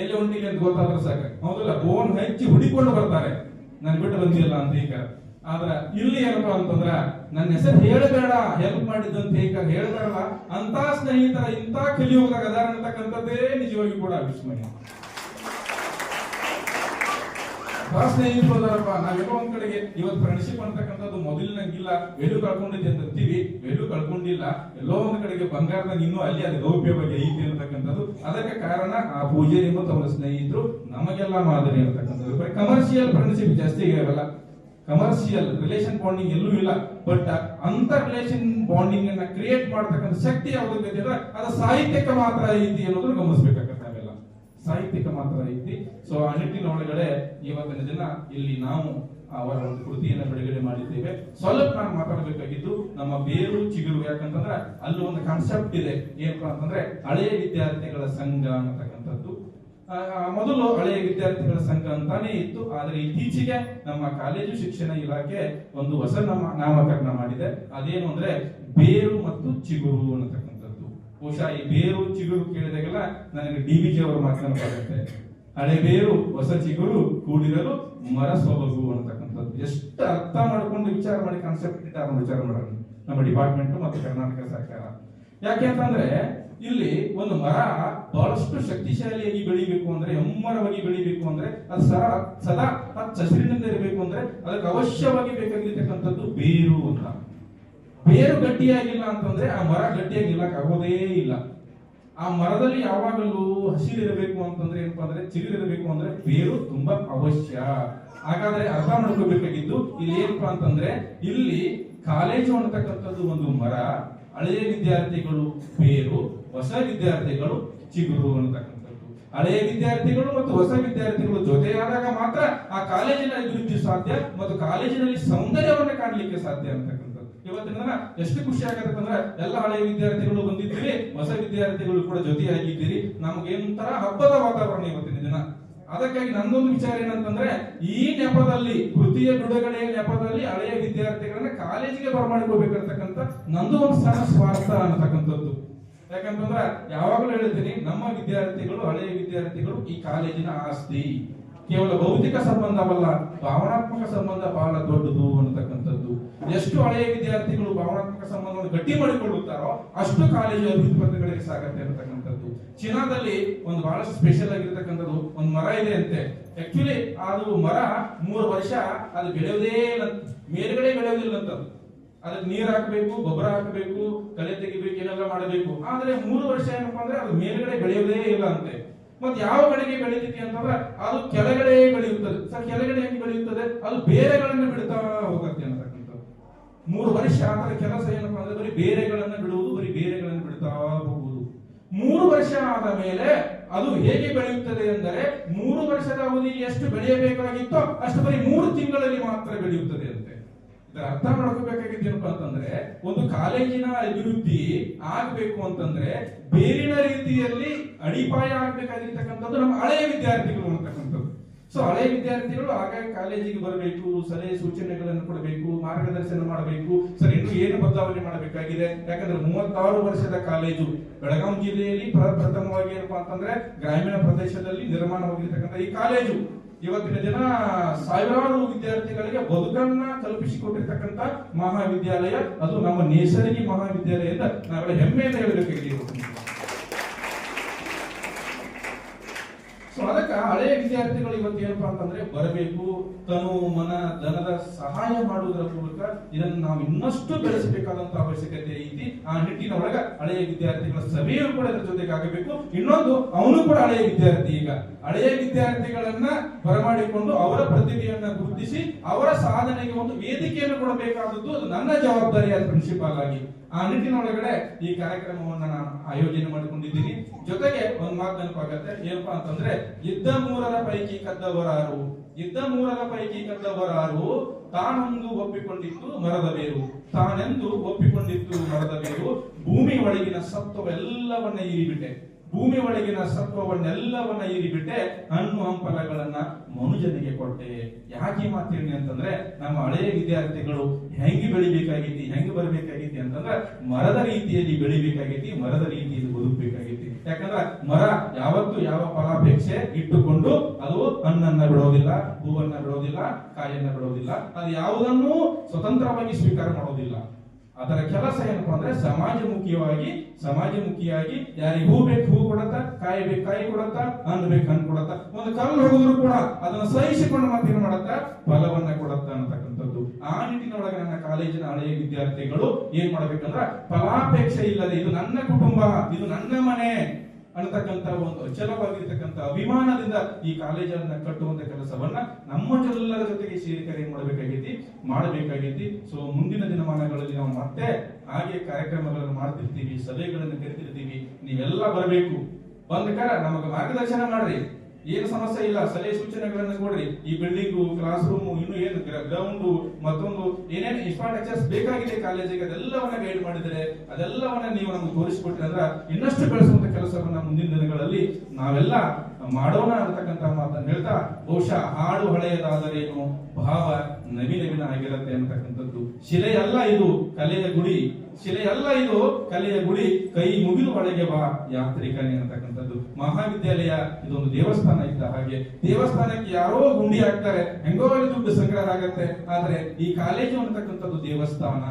ಎಲ್ಲಿ ಹೊಂಟಿಗೆ ಅಂತ ಗೊತ್ತಾದ್ರೆ ಸಾಕು. ಹೌದಲ್ಲ? ಬೋನ್ ಹಚ್ಚಿ ಹುಡಿಕೊಂಡು ಬರ್ತಾರೆ. ನನ್ ಬಿಟ್ಟು ಬಂದಿಲ್ಲ ಅಂತ ಈಗ. ಆದ್ರ ಇಲ್ಲಿ ಏನಪ್ಪಾ ಅಂತಂದ್ರ ನನ್ನ ಹೆಸರು ಹೇಳಬೇಡ ಹೆಲ್ಪ್ ಮಾಡಿದ್ದಂತ ಈಗ ಹೇಳಬೇಡ ಅಂತ ಸ್ನೇಹಿತರ ಇಂತ ಕಲಿಯೋಗ ಅದಾರ ಅಂತಕ್ಕಂಥದ್ದೇ ನಿಜವಾಗಿ ಕೂಡ ವಿಸ್ಮಯ ಬಹಳ ಸ್ನೇಹಿತರು ಅದಾರಪ್ಪ ನಾವೆಲ್ಲೋ ಒಂದ್ ಕಡೆಗೆ ಇವತ್ತು ಫ್ರೆಂಡ್ಶಿಪ್ ಅಂತಕ್ಕಂಥದ್ದು ಮೊದಲಿನಂಗಿಲ್ಲ. ಎಲ್ಲೂ ಕಳ್ಕೊಂಡಿದ್ದೆ ಅಂತ ಅಂತೀವಿ. ಎಲ್ಲೂ ಕಳ್ಕೊಂಡಿಲ್ಲ. ಎಲ್ಲೋ ಒಂದ್ ಕಡೆಗೆ ಬಂಗಾರದಾಗ ಇನ್ನೂ ಅಲ್ಲಿ ಅದು ಗೌಪ್ಯ ಬಗ್ಗೆ ಐತಿ ಅಂತಕ್ಕಂಥದ್ದು. ಅದಕ್ಕೆ ಕಾರಣ ಆ ಪೂಜೆಯನ್ನು ತಮ್ಮ ಸ್ನೇಹಿತರು, ನಮಗೆಲ್ಲ ಮಾದರಿ ಅಂತಕ್ಕಂಥದ್ದು. ಕಮರ್ಷಿಯಲ್ ಫ್ರೆಂಡ್ಶಿಪ್ ಜಾಸ್ತಿ ಆಗಲ್ಲ ಕಮರ್ಷಿಯಲ್ ರಿಲೇಷನ್ ಬಾಂಡಿಂಗ್ ಎಲ್ಲೂ ಇಲ್ಲ. ಬಟ್ ಅಂತ ರಿಲೇಷನ್ ಬಾಂಡಿಂಗ್ ಅನ್ನ ಕ್ರಿಯೇಟ್ ಮಾಡತಕ್ಕಂಥ ಶಕ್ತಿ ಯಾವ್ದು ಅದು ಸಾಹಿತ್ಯಕ್ಕೆ ಮಾತ್ರ ಐತಿ ಅನ್ನೋದನ್ನ ಗಮನಿಸಬೇಕಾಗತ್ತೆ ಸಾಹಿತ್ಯಕ್ಕೆ ಮಾತ್ರ ಐತಿ. ಸೊ ಆ ನಿಟ್ಟಿನ ಒಳಗಡೆ ಇವತ್ತಿನ ದಿನ ಇಲ್ಲಿ ನಾವು ಅವರ ಒಂದು ಕೃತಿಯನ್ನು ಬಿಡುಗಡೆ ಮಾಡಿದ್ದೇವೆ. ಸ್ವಲ್ಪ ನಾನು ಮಾತಾಡಬೇಕಾಗಿದ್ದು, ನಮ್ಮ ಬೇರು ಚಿಗುರು ಯಾಕಂತಂದ್ರೆ ಅಲ್ಲಿ ಒಂದು ಕಾನ್ಸೆಪ್ಟ್ ಇದೆ. ಏನಪ್ಪಾ ಅಂತಂದ್ರೆ ಹಳೆಯ ವಿದ್ಯಾರ್ಥಿಗಳ ಸಂಘ ಅನ್ನತಕ್ಕಂಥದ್ದು. ಮೊದಲು ಹಳೆಯ ವಿದ್ಯಾರ್ಥಿಗಳ ಸಂಘ ಅಂತಾನೆ ಇತ್ತು. ಆದ್ರೆ ಇತ್ತೀಚೆಗೆ ನಮ್ಮ ಕಾಲೇಜು ಶಿಕ್ಷಣ ಇಲಾಖೆ ಒಂದು ಹೊಸ ನಾಮ ನಾಮಕರಣ ಮಾಡಿದೆ. ಅದೇನು ಅಂದ್ರೆ ಬೇರು ಮತ್ತು ಚಿಗುರು ಅನ್ನತಕ್ಕಂಥದ್ದು. ಬಹುಶಃ ಈ ಬೇರು ಚಿಗುರು ಕೇಳಿದಾಗೆಲ್ಲ ನನಗೆ ಡಿ ಬಿ ಜಿ. ಅವರ ಮಾತನಾಡುತ್ತೆ ಹಳೆ ಬೇರು, ಹೊಸ ಚಿಗುರು ಕೂಡಿರಲು ಮರ ಸೊಬಗು ಅನ್ನತಕ್ಕಂಥದ್ದು. ಎಷ್ಟು ಅರ್ಥ ಮಾಡ್ಕೊಂಡು ವಿಚಾರ ಮಾಡಿ ಕಾನ್ಸೆಪ್ಟ್ ಇಟ್ಟಾರ ವಿಚಾರ ಮಾಡೋಣ. ನಮ್ಮ ಡಿಪಾರ್ಟ್ಮೆಂಟ್ ಮತ್ತು ಕರ್ನಾಟಕ ಸರ್ಕಾರ. ಯಾಕೆ ಅಂತಂದ್ರೆ, ಇಲ್ಲಿ ಒಂದು ಮರ ಬಹಳಷ್ಟು ಶಕ್ತಿಶಾಲಿಯಾಗಿ ಬೆಳಿಬೇಕು ಅಂದ್ರೆ ಎಮ್ಮರವಾಗಿ ಬೆಳಿಬೇಕು ಅಂದ್ರೆ, ಅದು ಸರ, ಸದಾ ಹಸಿರಿನಿಂದ ಇರಬೇಕು ಅಂದ್ರೆ, ಅದಕ್ಕೆ ಅವಶ್ಯವಾಗಿ ಬೇಕಾಗಿರ್ತಕ್ಕಂಥದ್ದು ಬೇರು ಅಂತ. ಬೇರು ಗಟ್ಟಿಯಾಗಿಲ್ಲ ಅಂತಂದ್ರೆ ಆ ಮರ ಗಟ್ಟಿಯಾಗಿ ಆಗೋದೇ ಇಲ್ಲ. ಆ ಮರದಲ್ಲಿ ಯಾವಾಗಲೂ ಹಸಿರಿರಬೇಕು ಅಂತಂದ್ರೆ ಏನಪ್ಪಾ ಅಂದ್ರೆ ಚಿಗುರಿರಬೇಕು ಅಂದ್ರೆ ಬೇರು ತುಂಬಾ ಅವಶ್ಯ. ಹಾಗಾದ್ರೆ ಅರ್ಥ ಮಾಡ್ಕೋಬೇಕಾಗಿದ್ದು ಇಲ್ಲಿ ಏನಪ್ಪಾ ಅಂತಂದ್ರೆ ಇಲ್ಲಿ ಕಾಲೇಜು ಅನ್ನತಕ್ಕಂಥದ್ದು ಒಂದು ಮರ, ಹಳೆಯ ವಿದ್ಯಾರ್ಥಿಗಳು ಬೇರು, ಹೊಸ ವಿದ್ಯಾರ್ಥಿಗಳು ಚಿಗುರು ಅನ್ನತಕ್ಕಂಥದ್ದು. ಹಳೆಯ ವಿದ್ಯಾರ್ಥಿಗಳು ಮತ್ತು ಹೊಸ ವಿದ್ಯಾರ್ಥಿಗಳು ಜೊತೆಯಾದಾಗ ಮಾತ್ರ ಆ ಕಾಲೇಜಿನ ಅಭಿವೃದ್ಧಿ ಸಾಧ್ಯ ಮತ್ತು ಕಾಲೇಜಿನಲ್ಲಿ ಸೌಂದರ್ಯವನ್ನು ಕಾಣಲಿಕ್ಕೆ ಸಾಧ್ಯ ಅಂತಕ್ಕಂಥದ್ದು ಇವತ್ತಿನ ದಿನ ಎಷ್ಟು ಖುಷಿ ಆಗತ್ತೆ ಅಂದ್ರೆ ಎಲ್ಲ ಹಳೆಯ ವಿದ್ಯಾರ್ಥಿಗಳು ಬಂದಿದ್ದೀರಿ, ಹೊಸ ವಿದ್ಯಾರ್ಥಿಗಳು ಕೂಡ ಜೊತೆಯಾಗಿದ್ದೀರಿ. ನಮ್ಗೆ ಒಂಥರ ಹಬ್ಬದ ವಾತಾವರಣ ಇವತ್ತಿನ ದಿನ. ಅದಕ್ಕಾಗಿ ನಂದೊಂದು ವಿಚಾರ ಏನಂತಂದ್ರೆ, ಈ ನೆಪದಲ್ಲಿ ವೃತ್ತಿಯ ಬಿಡುಗಡೆಯ ನೆಪದಲ್ಲಿ ಹಳೆಯ ವಿದ್ಯಾರ್ಥಿಗಳನ್ನ ಕಾಲೇಜಿಗೆ ಬರಮಾಡಿಕೋಬೇಕಿರ್ತಕ್ಕಂಥ ನಂದು ಒಂದು ಸಣ್ಣ ಸ್ವಾರ್ಥ ಅನ್ನತಕ್ಕಂಥದ್ದು. ಯಾಕಂತಂದ್ರೆ, ಯಾವಾಗಲೂ ಹೇಳ್ತೀನಿ ನಮ್ಮ ವಿದ್ಯಾರ್ಥಿಗಳು, ಹಳೆಯ ವಿದ್ಯಾರ್ಥಿಗಳು ಈ ಕಾಲೇಜಿನ ಆಸ್ತಿ. ಕೇವಲ ಭೌತಿಕ ಸಂಬಂಧವಲ್ಲ ಭಾವನಾತ್ಮಕ ಸಂಬಂಧ ಬಹಳ ದೊಡ್ಡದು ಅನ್ನತಕ್ಕಂಥದ್ದು. ಎಷ್ಟು ಹಳೆಯ ವಿದ್ಯಾರ್ಥಿಗಳು ಭಾವನಾತ್ಮಕ ಸಂಬಂಧವನ್ನು ಗಟ್ಟಿ ಮಾಡಿಕೊಳ್ಳುತ್ತಾರೋ ಅಷ್ಟು ಕಾಲೇಜು ಅಭಿವೃದ್ಧಿ ಪಥಗಳಿಗೆ ಸಾಗತ್ತೆ ಅನ್ನತಕ್ಕಂಥದ್ದು. ಚೀನಾದಲ್ಲಿ ಒಂದು ಬಹಳಷ್ಟು ಸ್ಪೆಷಲ್ ಆಗಿರ್ತಕ್ಕಂಥದ್ದು ಒಂದು ಮರ ಇದೆ ಅಂತೆ. ಆಕ್ಚುಲಿ ಅದು ಮರ ಮೂರು ವರ್ಷ ಅದು ಬೆಳೆಯೋದೇ ಇಲ್ಲ, ಮೇಲ್ಗಡೆ ಬೆಳೆಯೋದಿಲ್ಲ ಅಂತದ್ದು. ಅದಕ್ಕೆ ನೀರ್ ಹಾಕಬೇಕು, ಗೊಬ್ಬರ ಹಾಕಬೇಕು, ಕಳೆ ತೆಗಿಬೇಕು, ಏನೆಲ್ಲ ಮಾಡಬೇಕು. ಆದ್ರೆ ಮೂರು ವರ್ಷ ಏನಪ್ಪಾ ಅಂದ್ರೆ ಅದು ಮೇಲ್ಗಡೆ ಬೆಳೆಯೋದೇ ಇಲ್ಲ ಅಂತೆ. ಮತ್ತೆ ಯಾವ ಕಡೆಗೆ ಬೆಳೀತೈತಿ ಅಂತಂದ್ರೆ ಅದು ಕೆಳಗಡೆ ಬೆಳೆಯುತ್ತದೆ. ಸರ್, ಕೆಳಗಡೆ ಹೆಂಗೆ ಬೆಳೆಯುತ್ತದೆ? ಅದು ಬೇರೆಗಳನ್ನ ಬಿಡ್ತಾ ಹೋಗುತ್ತೆ ಅಂತಕ್ಕಂಥದ್ದು ಮೂರು ವರ್ಷ ಆದರೆ ಕೆಲಸ ಏನಪ್ಪಾ ಅಂದ್ರೆ ಬರೀ ಬೇರೆಗಳನ್ನ ಬಿಡುವುದು, ಬರೀ ಬೇರೆಗಳನ್ನ ಬಿಡ್ತಾ ಹೋಗುವುದು. ಮೂರು ವರ್ಷ ಆದ ಮೇಲೆ ಅದು ಹೇಗೆ ಬೆಳೆಯುತ್ತದೆ ಎಂದರೆ ಮೂರು ವರ್ಷದ ಅವಧಿಯಲ್ಲಿ ಎಷ್ಟು ಬೆಳೆಯಬೇಕಾಗಿತ್ತೋ ಅಷ್ಟು ಬರೀ ಮೂರು ತಿಂಗಳಲ್ಲಿ ಮಾತ್ರ ಬೆಳೆಯುತ್ತದೆ ಅಂತೆ. ಇದರ ಅರ್ಥ ಏನಪ್ಪಾ ಅಂತಂದ್ರೆ ಒಂದು ಕಾಲೇಜಿನ ಅಭಿವೃದ್ಧಿ ಆಗ್ಬೇಕು ಅಂತಂದ್ರೆ ಬೇರಿನ ರೀತಿಯಲ್ಲಿ ಅಡಿಪಾಯ ಆಗ್ಬೇಕಾಗಿರ್ತಕ್ಕಂಥದ್ದು ನಮ್ಮ ಹಳೆಯ ವಿದ್ಯಾರ್ಥಿಗಳು ಅಂತಕ್ಕಂಥದ್ದು. ಸೊ ಹಳೆಯ ವಿದ್ಯಾರ್ಥಿಗಳು ಆಗಾಗ ಕಾಲೇಜಿಗೆ ಬರಬೇಕು, ಸಲಹೆ ಸೂಚನೆಗಳನ್ನು ಕೊಡಬೇಕು, ಮಾರ್ಗದರ್ಶನ ಮಾಡಬೇಕು. ಸರ್, ಇನ್ನು ಏನು ಬದಲಾವಣೆ ಮಾಡಬೇಕಾಗಿದೆ? ಯಾಕಂದ್ರೆ ಮೂವತ್ತಾರು ವರ್ಷದ ಕಾಲೇಜು ಬೆಳಗಾವಿ ಜಿಲ್ಲೆಯಲ್ಲಿ ಪ್ರಪ್ರಥಮವಾಗಿ ಏನಪ್ಪಾ ಅಂತಂದ್ರೆ ಗ್ರಾಮೀಣ ಪ್ರದೇಶದಲ್ಲಿ ನಿರ್ಮಾಣವಾಗಿರ್ತಕ್ಕಂಥ ಈ ಕಾಲೇಜು. ಇವತ್ತಿನ ದಿನ ಸಾವಿರಾರು ವಿದ್ಯಾರ್ಥಿಗಳಿಗೆ ಬದುಕನ್ನ ಕಲ್ಪಿಸಿಕೊಟ್ಟಿರ್ತಕ್ಕಂಥ ಮಹಾವಿದ್ಯಾಲಯ. ಅದು ನಮ್ಮ ನೇಸರ್ಗಿ ಮಹಾವಿದ್ಯಾಲಯ ಅಂತ ನಾವೆಲ್ಲ ಹೆಮ್ಮೆಯಿಂದ ಹೇಳಬೇಕಾಗಿದೆ ಸೊ ಅದಕ್ಕೆ ಹಳೆಯ ವಿದ್ಯಾರ್ಥಿಗಳು ಇವತ್ತು ಏನಪ್ಪಾ ಅಂತಂದ್ರೆ ಬರಬೇಕು, ತನು ಮನ, ಧನದ ಸಹಾಯ ಮಾಡುವುದರ ಮೂಲಕ ಇದನ್ನು ನಾವು ಇನ್ನಷ್ಟು ಬೆಳೆಸಬೇಕಾದಂತ ಅವಶ್ಯಕತೆ ಐತಿ. ಆ ನಿಟ್ಟಿನ ಒಳಗ ಹಳೆಯ ವಿದ್ಯಾರ್ಥಿಗಳ ಸಭೆಯು ಕೂಡ ಇದರ ಜೊತೆಗೆ ಆಗಬೇಕು. ಇನ್ನೊಂದು, ಅವನು ಕೂಡ ಹಳೆಯ ವಿದ್ಯಾರ್ಥಿ ಈಗ. ಹಳೆಯ ವಿದ್ಯಾರ್ಥಿಗಳನ್ನ ಬರಮಾಡಿಕೊಂಡು ಅವರ ಪ್ರತಿಭೆಯನ್ನ ಗುರುತಿಸಿ ಅವರ ಸಾಧನೆಗೆ ಒಂದು ವೇದಿಕೆಯನ್ನು ಕೊಡಬೇಕಾದದ್ದು ಅದು ನನ್ನ ಜವಾಬ್ದಾರಿಯಾದ ಪ್ರಿನ್ಸಿಪಾಲ್ ಆಗಿ. ಆ ನಿಟ್ಟಿನೊಳಗಡೆ ಈ ಕಾರ್ಯಕ್ರಮವನ್ನು ನಾನು ಆಯೋಜನೆ ಮಾಡಿಕೊಂಡಿದ್ದೀನಿ. ಜೊತೆಗೆ ಒಂದು ಮಾತು ನೆನಪಾಗತ್ತೆ, ಏನಪ್ಪಾ ಅಂತಂದ್ರೆ ಇದ್ದ ಮೂರರ ಪೈಕಿ ಕದ್ದವರಾರು ಇದ್ದ ಮೂರರ ಪೈಕಿ ಕದ್ದವರಾರು ತಾನೊಂದು ಒಪ್ಪಿಕೊಂಡಿತ್ತು ಮರದ ಬೇರು, ತಾನೆಂದು ಒಪ್ಪಿಕೊಂಡಿತ್ತು ಮರದ ಬೇರು, ಭೂಮಿ ಒಳಗಿನ ಸತ್ವವೆಲ್ಲವನ್ನ ಹೀರಿಬಿಟ್ಟೆ. ಭೂಮಿ ಒಳಗಿನ ಸತ್ವವನ್ನೆಲ್ಲವನ್ನ ಹೀರಿಬಿಟ್ಟೆ ಹಣ್ಣು ಹಂಪಲಗಳನ್ನ ಮನುಜನಿಗೆ ಕೊಟ್ಟೆ. ಯಾಕೆ ಈ ಮಾತು ಅಂತಂದ್ರೆ, ನಮ್ಮ ಹಳೆಯ ವಿದ್ಯಾರ್ಥಿಗಳು ಹೆಂಗೆ ಬೆಳಿಬೇಕಾಗಿತ್ತು, ಹೆಂಗೆ ಬರಬೇಕಾಗೈತಿ ಅಂತಂದ್ರೆ, ಮರದ ರೀತಿಯಲ್ಲಿ ಬೆಳಿಬೇಕಾಗೈತಿ ಮರದ ರೀತಿಯಲ್ಲಿ ಬದುಕಬೇಕಾಗೈತಿ ಯಾಕಂದ್ರೆ ಮರ ಯಾವತ್ತು ಯಾವ ಫಲಾಪೇಕ್ಷೆ ಇಟ್ಟುಕೊಂಡು ಅದು ಹಣ್ಣನ್ನ ಬಿಡೋದಿಲ್ಲ, ಹೂವನ್ನ ಬಿಡೋದಿಲ್ಲ, ಕಾಯನ್ನ ಬಿಡೋದಿಲ್ಲ, ಅದು ಯಾವುದನ್ನೂ ಸ್ವತಂತ್ರವಾಗಿ ಸ್ವೀಕಾರ ಮಾಡೋದಿಲ್ಲ. ಅದರ ಕೆಲಸ ಏನಪ್ಪಾ ಅಂದ್ರೆ ಸಮಾಜಮುಖಿಯಾಗಿ ಸಮಾಜಮುಖಿಯಾಗಿ ಯಾರಿಗೆ ಹೂ ಬೇಕು, ಹೂ ಕೊಡತ್ತ, ಕಾಯಿ ಬೇಕು, ಕಾಯಿ ಕೊಡತ್ತ, ಹಣ್ಣು ಬೇಕು, ಹಣ್ಣು ಕೊಡತ್ತ. ಒಂದು ಕಲ್ಲು ಹೋಗಿದ್ರು ಕೂಡ ಅದನ್ನ ಸಹಿಸಿಕೊಂಡು ಮತ್ತೆ ಏನ್ ಮಾಡತ್ತ? ಫಲವನ್ನ ಕೊಡತ್ತ ಅನ್ನತಕ್ಕಂಥದ್ದು. ಆ ನಿಟ್ಟಿನೊಳಗೆ ನನ್ನ ಕಾಲೇಜಿನ ಹಳೆಯ ವಿದ್ಯಾರ್ಥಿಗಳು ಏನ್ ಮಾಡ್ಬೇಕಂದ್ರ ಫಲಾಪೇಕ್ಷೆ ಇಲ್ಲದೆ, ಇದು ನನ್ನ ಕುಟುಂಬ, ಇದು ನನ್ನ ಮನೆ ಅನ್ನತಕ್ಕಂತ ಒಂದು ಅಚಲವಾಗಿರ್ತಕ್ಕಂಥ ಅಭಿಮಾನದಿಂದ ಈ ಕಾಲೇಜನ್ನ ಕಟ್ಟುವಂತ ಕೆಲಸವನ್ನ ನಮ್ಮ ಎಲ್ಲರ ಜೊತೆಗೆ ಸೇರಿಕರೆ ಕರೆ ಮಾಡಬೇಕಾಗೈತಿ ಮಾಡಬೇಕಾಗೈತಿ. ಸೊ ಮುಂದಿನ ದಿನಮಾನಗಳಲ್ಲಿ ನಾವು ಮತ್ತೆ ಹಾಗೆ ಕಾರ್ಯಕ್ರಮಗಳನ್ನು ಮಾಡ್ತಿರ್ತೀವಿ, ಸಭೆಗಳನ್ನು ಕರಿತಿರ್ತೀವಿ ನೀವೆಲ್ಲ ಬರಬೇಕು. ಬಂದ ಕರ, ನಮಗೆ ಮಾರ್ಗದರ್ಶನ ಮಾಡ್ರಿ. ಏನು ಸಮಸ್ಯೆ ಇಲ್ಲ, ಸಲಹೆ ಸೂಚನೆಗಳನ್ನು ಕೊಡ್ರಿ. ಈ ಬಿಲ್ಡಿಂಗ್ ಕ್ಲಾಸ್ ರೂಮ್ ಇನ್ನು ಏನು ಗ್ರೌಂಡ್ ಮತ್ತೊಂದು ಏನೇನು ಇನ್ಫ್ರಾಸ್ಟ್ರಕ್ಚರ್ಸ್ ಬೇಕಾಗಿದೆ ಕಾಲೇಜಿಗೆ, ಅದೆಲ್ಲವನ್ನ ಗೈಡ್ ಮಾಡಿದರೆ, ಅದೆಲ್ಲವನ್ನ ನೀವು ನಮ್ಗೆ ತೋರಿಸಿಕೊಟ್ರಿ ಅಂದ್ರೆ ಇನ್ನಷ್ಟು ಬೆಳೆಸುವಂತ ಕೆಲಸವನ್ನ ಮುಂದಿನ ದಿನಗಳಲ್ಲಿ ನಾವೆಲ್ಲ ಮಾಡೋಣ ಅಂತಕ್ಕಂಥ ಮಾತನ್ನ ಹೇಳ್ತಾ, ಬಹುಶಃ ಹಾಡು ಹಳೆಯದಾದರೇನು ಭಾವ ನವಿ ನವಿನ ಆಗಿರುತ್ತೆ ಅಂತಕ್ಕಂಥದ್ದು. ಶಿಲೆಯಲ್ಲ ಇದು ಕಲೆಯ ಗುಡಿ. ಶಿಲೆಯಲ್ಲ ಇದು ಕಲೆಯ ಗುಡಿ. ಕೈ ಮುಗಿದು ಒಳಗೆ ಬಾ ಯಾತ್ರಿಕನೇ ಅಂತಕ್ಕಂಥದ್ದು. ಮಹಾವಿದ್ಯಾಲಯ ಇದೊಂದು ದೇವಸ್ಥಾನ ಇದ್ದ ಹಾಗೆ. ದೇವಸ್ಥಾನಕ್ಕೆ ಯಾರೋ ಗುಂಡಿ ಹಾಕ್ತಾರೆ. ಹೆಂಗೋ ದುಡ್ಡು ಸಂಗ್ರಹ ಆಗತ್ತೆ. ಆದ್ರೆ ಈ ಕಾಲೇಜು ಅಂತಕ್ಕಂಥದ್ದು ದೇವಸ್ಥಾನ.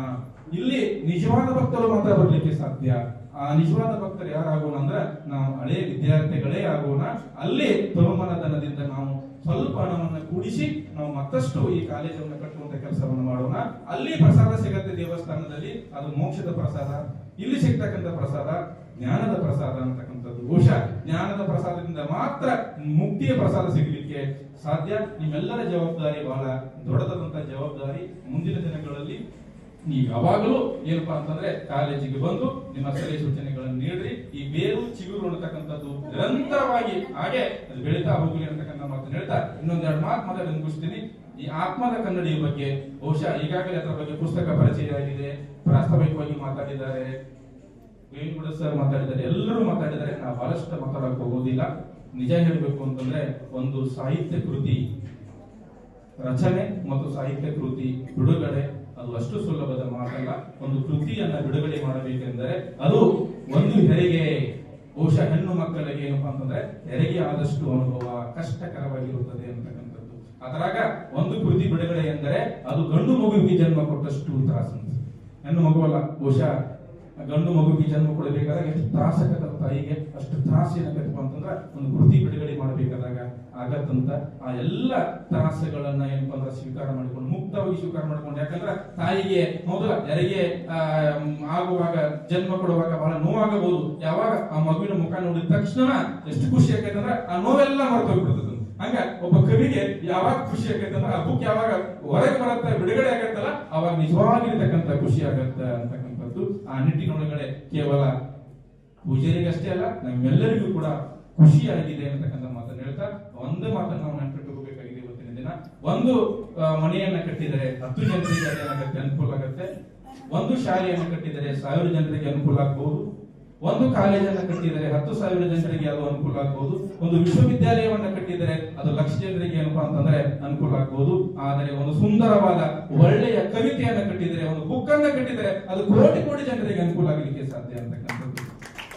ಇಲ್ಲಿ ನಿಜವಾದ ಭಕ್ತರು ಮಾತ್ರ ಬರ್ಲಿಕ್ಕೆ ಸಾಧ್ಯ. ಆ ನಿಜವಾದ ಭಕ್ತರು ಯಾರಾಗೋಣ ಅಂದ್ರೆ ನಾವು ಹಳೆ ವಿದ್ಯಾರ್ಥಿಗಳೇ ಆಗೋಣ. ಅಲ್ಲಿ ಬಹುಮಾನಧನದಿಂದ ನಾವು ಸ್ವಲ್ಪ ಹಣವನ್ನು ಕೂಡಿಸಿ ನಾವು ಮತ್ತಷ್ಟು ಈ ಕಾಲೇಜನ್ನು ಕಟ್ಟುವಂತ ಕೆಲಸವನ್ನು ಮಾಡೋಣ. ಅಲ್ಲಿ ಪ್ರಸಾದ ಸಿಗತ್ತೆ ದೇವಸ್ಥಾನದಲ್ಲಿ, ಅದು ಮೋಕ್ಷದ ಪ್ರಸಾದ, ಇಲ್ಲಿ ಸಿಗ್ತಕ್ಕಂಥ ಪ್ರಸಾದ, ಜ್ಞಾನದ ಪ್ರಸಾದ ಅಂತಕ್ಕಂಥದ್ದು ಬಹುಶಃ ಜ್ಞಾನದ ಪ್ರಸಾದದಿಂದ ಮಾತ್ರ ಮುಕ್ತಿಯ ಪ್ರಸಾದ ಸಿಗಲಿಕ್ಕೆ ಸಾಧ್ಯ. ನಿಮ್ಮೆಲ್ಲರ ಜವಾಬ್ದಾರಿ ಬಹಳ ದೊಡ್ಡದಾದಂತ ಜವಾಬ್ದಾರಿ ಮುಂದಿನ ದಿನಗಳಲ್ಲಿ. ನೀವು ಯಾವಾಗಲೂ ಏನಪ್ಪಾ ಅಂತಂದ್ರೆ ಕಾಲೇಜಿಗೆ ಬಂದು ನಿಮ್ಮ ಸಲಹೆ ಸೂಚನೆಗಳನ್ನು ನೀಡ್ರಿ. ಈ ಬೇರು ಚಿಗುರು ಅನ್ನತಕ್ಕಂಥದ್ದು ನಿರಂತರವಾಗಿ ಹಾಗೆ ಅದು ಬೆಳೀತಾ ಹೋಗ್ಲಿ ಅಂತಕ್ಕಂಥ ಮಾತನ್ನು ಹೇಳ್ತಾ ಇನ್ನೊಂದೆರಡು ಮಾತು ಮಾತಾಡಿ ಮುಗಿಸ್ತೀನಿ. ಈ ಆತ್ಮದ ಕನ್ನಡಿಯ ಬಗ್ಗೆ, ಬಹುಶಃ ಈಗಾಗಲೇ ಅದರ ಬಗ್ಗೆ ಪುಸ್ತಕ ಪರಿಚಯ ಆಗಿದೆ. ಪ್ರಾಸ್ತಾವಿಕವಾಗಿ ಮಾತಾಡಿದ್ದಾರೆ. ವೇಣುಗುಡ ಸರ್ ಮಾತಾಡಿದ್ದಾರೆ. ಎಲ್ಲರೂ ಮಾತಾಡಿದ್ದಾರೆ. ನಾವು ಬಹಳಷ್ಟು ಮಾತಾಡಕ್ ಹೋಗೋದಿಲ್ಲ. ನಿಜ ಹೇಳಬೇಕು ಅಂತಂದ್ರೆ ಒಂದು ಸಾಹಿತ್ಯ ಕೃತಿ, ರಚನೆ ಮತ್ತು ಸಾಹಿತ್ಯ ಕೃತಿ ಬಿಡುಗಡೆ. ಅದು ಅಷ್ಟು ಸುಲಭದ ಮಾತಲ್ಲ. ಒಂದು ಕೃತಿಯನ್ನ ಬಿಡುಗಡೆ ಮಾಡಬೇಕೆಂದರೆ ಅದು ಒಂದು ಹೆರಿಗೆ. ಬಹುಶಃ ಹೆಣ್ಣು ಮಕ್ಕಳಿಗೆ ಏನಪ್ಪಾ ಅಂತಂದ್ರೆ ಹೆರಿಗೆ ಆದಷ್ಟು ಅನುಭವ ಕಷ್ಟಕರವಾಗಿರುತ್ತದೆ ಅಂತಕ್ಕಂಥದ್ದು. ಅದರಾಗ ಒಂದು ಕೃತಿ ಬಿಡುಗಡೆ ಎಂದರೆ ಅದು ಗಂಡು ಮಗುವಿಗೆ ಜನ್ಮ ಕೊಟ್ಟಷ್ಟು ತ್ರಾಸ ಹೆಣ್ಣು ಮಗುವಲ್ಲ ಬಹುಶಃ ಗಂಡು ಮಗುವಿಗೆ ಜನ್ಮ ಕೊಡಬೇಕಾದಾಗ ಎಷ್ಟು ತ್ರಾಸ ತಾಯಿಗೆ ಅಷ್ಟು ತ್ರಾಸ ಏನಾಗತ್ತಪ್ಪ ಅಂತಂದ್ರೆ ಒಂದು ಕೃತಿ ಬಿಡುಗಡೆ ಮಾಡಬೇಕಾದಾಗ ಆಗತ್ತಂತ ಆ ಎಲ್ಲ ತ್ರಾಸಗಳನ್ನ ಏನಪ್ಪ ಅಂದ್ರೆ ಸ್ವೀಕಾರ ಮಾಡಿಕೊಂಡು, ಮುಕ್ತವಾಗಿ ಸ್ವೀಕಾರ ಮಾಡಿಕೊಂಡು, ಯಾಕಂದ್ರೆ ತಾಯಿಗೆ ಮೊದಲ ಯಾರಿಗೆ ಆಗುವಾಗ, ಜನ್ಮ ಕೊಡುವಾಗ ಬಹಳ ನೋವಾಗಬಹುದು. ಯಾವಾಗ? ಆ ಮಗುವಿನ ಮುಖ ನೋಡಿದ ತಕ್ಷಣ ಎಷ್ಟು ಖುಷಿ ಯಾಕಂದ್ರೆ ಆ ನೋವೆಲ್ಲ ಮರ್ತೋಗ್ಬಿಡ್ತದೆ. ಹಂಗ ಒಬ್ಬ ಕವಿಗೆ ಯಾವಾಗ ಖುಷಿ ಆಗತ್ತಂದ್ರೆ ಆ ಬುಕ್ ಯಾವಾಗ ಹೊರಗೆ ಬರತ್ತ, ಬಿಡುಗಡೆ ಆಗತ್ತಲ್ಲ, ಅವಾಗ ನಿಜವಾಗಿರ್ತಕ್ಕಂಥ ಖುಷಿ ಆಗತ್ತ ಅಂತಕ್ಕಂಥದ್ದು ಆ ನಿಟ್ಟಿನೊಳಗಡೆ ಕೇವಲ ಪೂಜಾರಿಗಷ್ಟೇ ಅಲ್ಲ, ನಮ್ಮೆಲ್ಲರಿಗೂ ಕೂಡ ಖುಷಿ ಆಗಿದೆ ಅಂತಕ್ಕಂಥ ಮಾತನ್ನು ಹೇಳ್ತಾ, ಒಂದೇ ಮಾತನ್ನು ನಾವು ನೆನಪಿಟ್ಟುಕೋಬೇಕಾಗಿದೆ ಇವತ್ತಿನ ದಿನ. ಒಂದು ಮನೆಯನ್ನ ಕಟ್ಟಿದರೆ, ಹತ್ತು ಜನರಿಗೆ ಅನುಕೂಲ ಆಗುತ್ತೆ. ಒಂದು ಶಾಲೆಯನ್ನು ಕಟ್ಟಿದರೆ ಸಾವಿರ ಜನರಿಗೆ ಅನುಕೂಲ ಆಗಬಹುದು ಒಂದು ಕಾಲೇಜನ್ನು ಕಟ್ಟಿದರೆ ಹತ್ತು ಸಾವಿರ ಜನರಿಗೆ ಅದು ಅನುಕೂಲ ಆಗಬಹುದು ಒಂದು ವಿಶ್ವವಿದ್ಯಾಲಯವನ್ನ ಕಟ್ಟಿದರೆ ಅದು ಲಕ್ಷ ಜನರಿಗೆ ಏನಪ್ಪಾ ಅಂತಂದ್ರೆ ಅನುಕೂಲ ಆಗಬಹುದು ಆದರೆ ಒಂದು ಸುಂದರವಾದ, ಒಳ್ಳೆಯ ಕವಿತೆಯನ್ನ ಕಟ್ಟಿದರೆ, ಒಂದು ಬುಕ್ ಅನ್ನು ಕಟ್ಟಿದರೆ ಅದು ಕೋಟಿ ಕೋಟಿ ಜನರಿಗೆ ಅನುಕೂಲ ಆಗಲಿಕ್ಕೆ ಸಾಧ್ಯ ಅಂತಕ್ಕಂಥದ್ದು.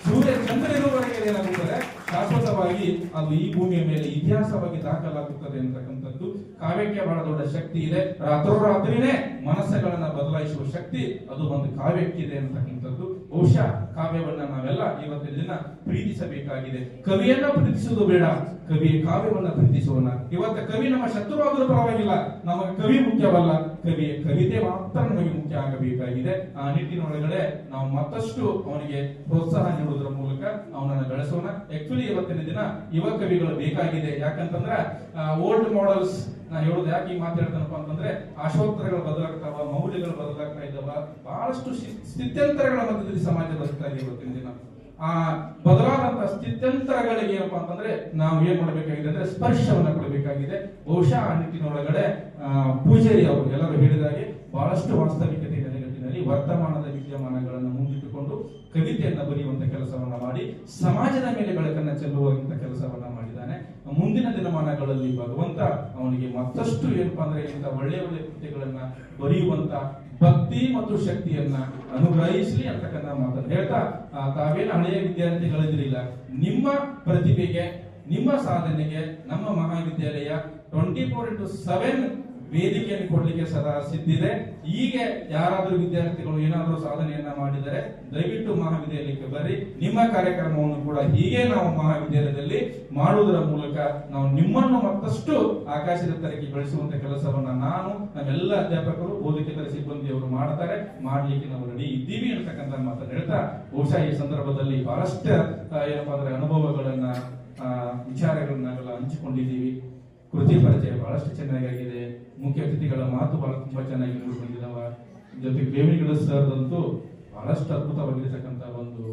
ಸೂರ್ಯ ಚಂದ್ರನಿರುವವರೆಗೆ ಏನಾಗುತ್ತದೆ? ಶಾಶ್ವತವಾಗಿ ಅದು ಈ ಭೂಮಿಯ ಮೇಲೆ ಇತಿಹಾಸವಾಗಿ ದಾಖಲಾಗುತ್ತದೆ ಅಂತಕ್ಕಂಥದ್ದು ಕಾವ್ಯಕ್ಕೆ ಬಹಳ ದೊಡ್ಡ ಶಕ್ತಿ ಇದೆ. ರಾತ್ರೋರಾತ್ರಿನೇ ಮನಸ್ಸುಗಳನ್ನ ಬದಲಾಯಿಸುವ ಶಕ್ತಿ ಅದು ಒಂದು ಕಾವ್ಯಕ್ಕಿದೆ ಅಂತಕ್ಕಂಥದ್ದು ಬಹುಶಃ ಕಾವ್ಯವನ್ನ ನಾವೆಲ್ಲ ಇವತ್ತಿನ ದಿನ ಪ್ರೀತಿಸಬೇಕಾಗಿದೆ. ಕವಿಯನ್ನ ಪ್ರೀತಿಸುವುದು ಬೇಡ. ಕವಿಯ ಕಾವ್ಯವನ್ನ ಪ್ರೀತಿಸೋಣ. ಇವತ್ತ ಕವಿ ನಮ್ಮ ಶತ್ರುವಾದರೂ ಪರವಾಗಿಲ್ಲ. ನಮಗೆ ಕವಿ ಮುಖ್ಯವಲ್ಲ. ಕವಿಯ ಕವಿತೆ ಮಾತ್ರ ನಮಗೆ ಮುಖ್ಯ ಆಗಬೇಕಾಗಿದೆ. ಆ ನಿಟ್ಟಿನೊಳಗಡೆ ನಾವು ಮತ್ತಷ್ಟು ಅವನಿಗೆ ಪ್ರೋತ್ಸಾಹ ನೀಡುವುದರ ಮೂಲಕ ಅವನನ್ನು ಬೆಳೆಸೋಣ. ಆಕ್ಚುಲಿ ಇವತ್ತಿನ ದಿನ ಯುವ ಕವಿಗಳು ಬೇಕಾಗಿದೆ. ಯಾಕಂತಂದ್ರೆ ಓಲ್ಡ್ ಮಾಡೆಲ್ಸ್ ನಾ ಹೇಳೋದು ಯಾಕೆ ಈ ಮಾತಾಡ್ತೇನಪ್ಪ ಅಂತಂದ್ರೆ ಆಶೋತ್ತರಗಳು ಬದಲಾಗ್ತಾವ, ಮೌಲ್ಯಗಳು ಬದಲಾಗ್ತಾ ಇದ್ದಾವ, ಬಹಳಷ್ಟು ಸ್ಥಿತ್ಯಂತರಗಳ ಮಧ್ಯದಲ್ಲಿ ಸಮಾಜ ಬದುಕ್ತಾ ಇದೆ ಇವತ್ತಿನ ದಿನ. ಆ ಬದಲಾದಂತ ಸ್ಥಿತ್ಯಂತರಗಳಿಗೆ ಏನಪ್ಪಾ ಅಂತಂದ್ರೆ ನಾವು ಏನ್ ಮಾಡಬೇಕಾಗಿದೆ ಅಂದ್ರೆ ಸ್ಪರ್ಶವನ್ನ ಕೊಡಬೇಕಾಗಿದೆ. ಬಹುಶಃ ಆ ನಿಟ್ಟಿನೊಳಗಡೆ ಪೂಜಾರಿ ಅವರು ಎಲ್ಲರೂ ಹೇಳಿದಾಗೆ ಬಹಳಷ್ಟು ವಾಸ್ತವಿಕತೆ ನೆಲೆಗಟ್ಟಿನಲ್ಲಿ ವರ್ತಮಾನದ ವಿದ್ಯಮಾನಗಳನ್ನು ಮುಂದಿಟ್ಟುಕೊಂಡು ಕವಿತೆಯನ್ನ ಬರೆಯುವಂತ ಕೆಲಸವನ್ನ ಮಾಡಿ, ಸಮಾಜದ ಮೇಲೆ ಬೆಳಕನ್ನ ಚೆಲ್ಲುವಂತ ಕೆಲಸವನ್ನ ಮುಂದಿನ ದಿನಮಾನಗಳಲ್ಲಿ ಭಗವಂತ ಅವನಿಗೆ ಮತ್ತಷ್ಟು ಏನಪ್ಪಾ ಅಂದ್ರೆ ಇಂಥ ಒಳ್ಳೆಯ ಒಳ್ಳೆ ಕೃತಿಗಳನ್ನ ಬರೆಯುವಂತ ಭಕ್ತಿ ಮತ್ತು ಶಕ್ತಿಯನ್ನ ಅನುಗ್ರಹಿಸಲಿ ಅಂತಕ್ಕಂಥ ಮಾತನ್ನು ಹೇಳ್ತಾ ತಾವೇನು ಹಳೆಯ ವಿದ್ಯಾರ್ಥಿಗಳಿದ್ರಿಲ್ಲ ನಿಮ್ಮ ಪ್ರತಿಭೆಗೆ, ನಿಮ್ಮ ಸಾಧನೆಗೆ ನಮ್ಮ ಮಹಾವಿದ್ಯಾಲಯ ಟ್ವೆಂಟಿ ಫೋರ್ ಇಂಟು ಸೆವೆನ್ ವೇದಿಕೆಯನ್ನು ಕೊಡಲಿಕ್ಕೆ ಸದಾ ಸಿದ್ಧಿದೆ. ಹೀಗೆ ಯಾರಾದರೂ ವಿದ್ಯಾರ್ಥಿಗಳು ಏನಾದರೂ ಸಾಧನೆಯನ್ನ ಮಾಡಿದರೆ ದಯವಿಟ್ಟು ಮಹಾವಿದ್ಯಾಲಯಕ್ಕೆ ಬರ್ರಿ. ನಿಮ್ಮ ಕಾರ್ಯಕ್ರಮವನ್ನು ಕೂಡ ಹೀಗೆ ನಾವು ಮಹಾವಿದ್ಯಾಲಯದಲ್ಲಿ ಮಾಡುವುದರ ಮೂಲಕ ನಾವು ನಿಮ್ಮನ್ನು ಮತ್ತಷ್ಟು ಆಕಾಶದ ತರಕ್ಕೆ ಬೆಳೆಸುವಂತ ಕೆಲಸವನ್ನ ನಾನು ನಮ್ಮೆಲ್ಲ ಅಧ್ಯಾಪಕರು ಬೋಧಕೇತರ ಸಿಬ್ಬಂದಿಯವರು ಮಾಡ್ತಾರೆ. ಮಾಡ್ಲಿಕ್ಕೆ ನಾವು ರೆಡಿ ಇದ್ದೀವಿ ಅಂತಕ್ಕಂಥ ಮಾತನ್ನು ಹೇಳ್ತಾ ಬಹುಶಃ ಈ ಸಂದರ್ಭದಲ್ಲಿ ಬಹಳಷ್ಟು ಏನಪ್ಪಾ ಅಂದ್ರೆ ಅನುಭವಗಳನ್ನ ಆ, ವಿಚಾರಗಳನ್ನ ನಾವೆಲ್ಲ ಹಂಚಿಕೊಂಡಿದ್ದೀವಿ. ಕೃತಿ ಪರಿಚಯ ಬಹಳಷ್ಟು ಚೆನ್ನಾಗಿದೆ ಮುಖ್ಯ ಅತಿಥಿಗಳ ಮಾತು ಬಹಳ ತುಂಬಾ ಚೆನ್ನಾಗಿ ಮೂಡಿ ಬಂದಿದಾವ ಜೊತೆಗೆ ಬೇವಿಗಿಡ ಸರ್ ಅಂತೂ ಬಹಳಷ್ಟು ಅದ್ಭುತವಾಗಿರ್ತಕ್ಕಂಥ ಒಂದು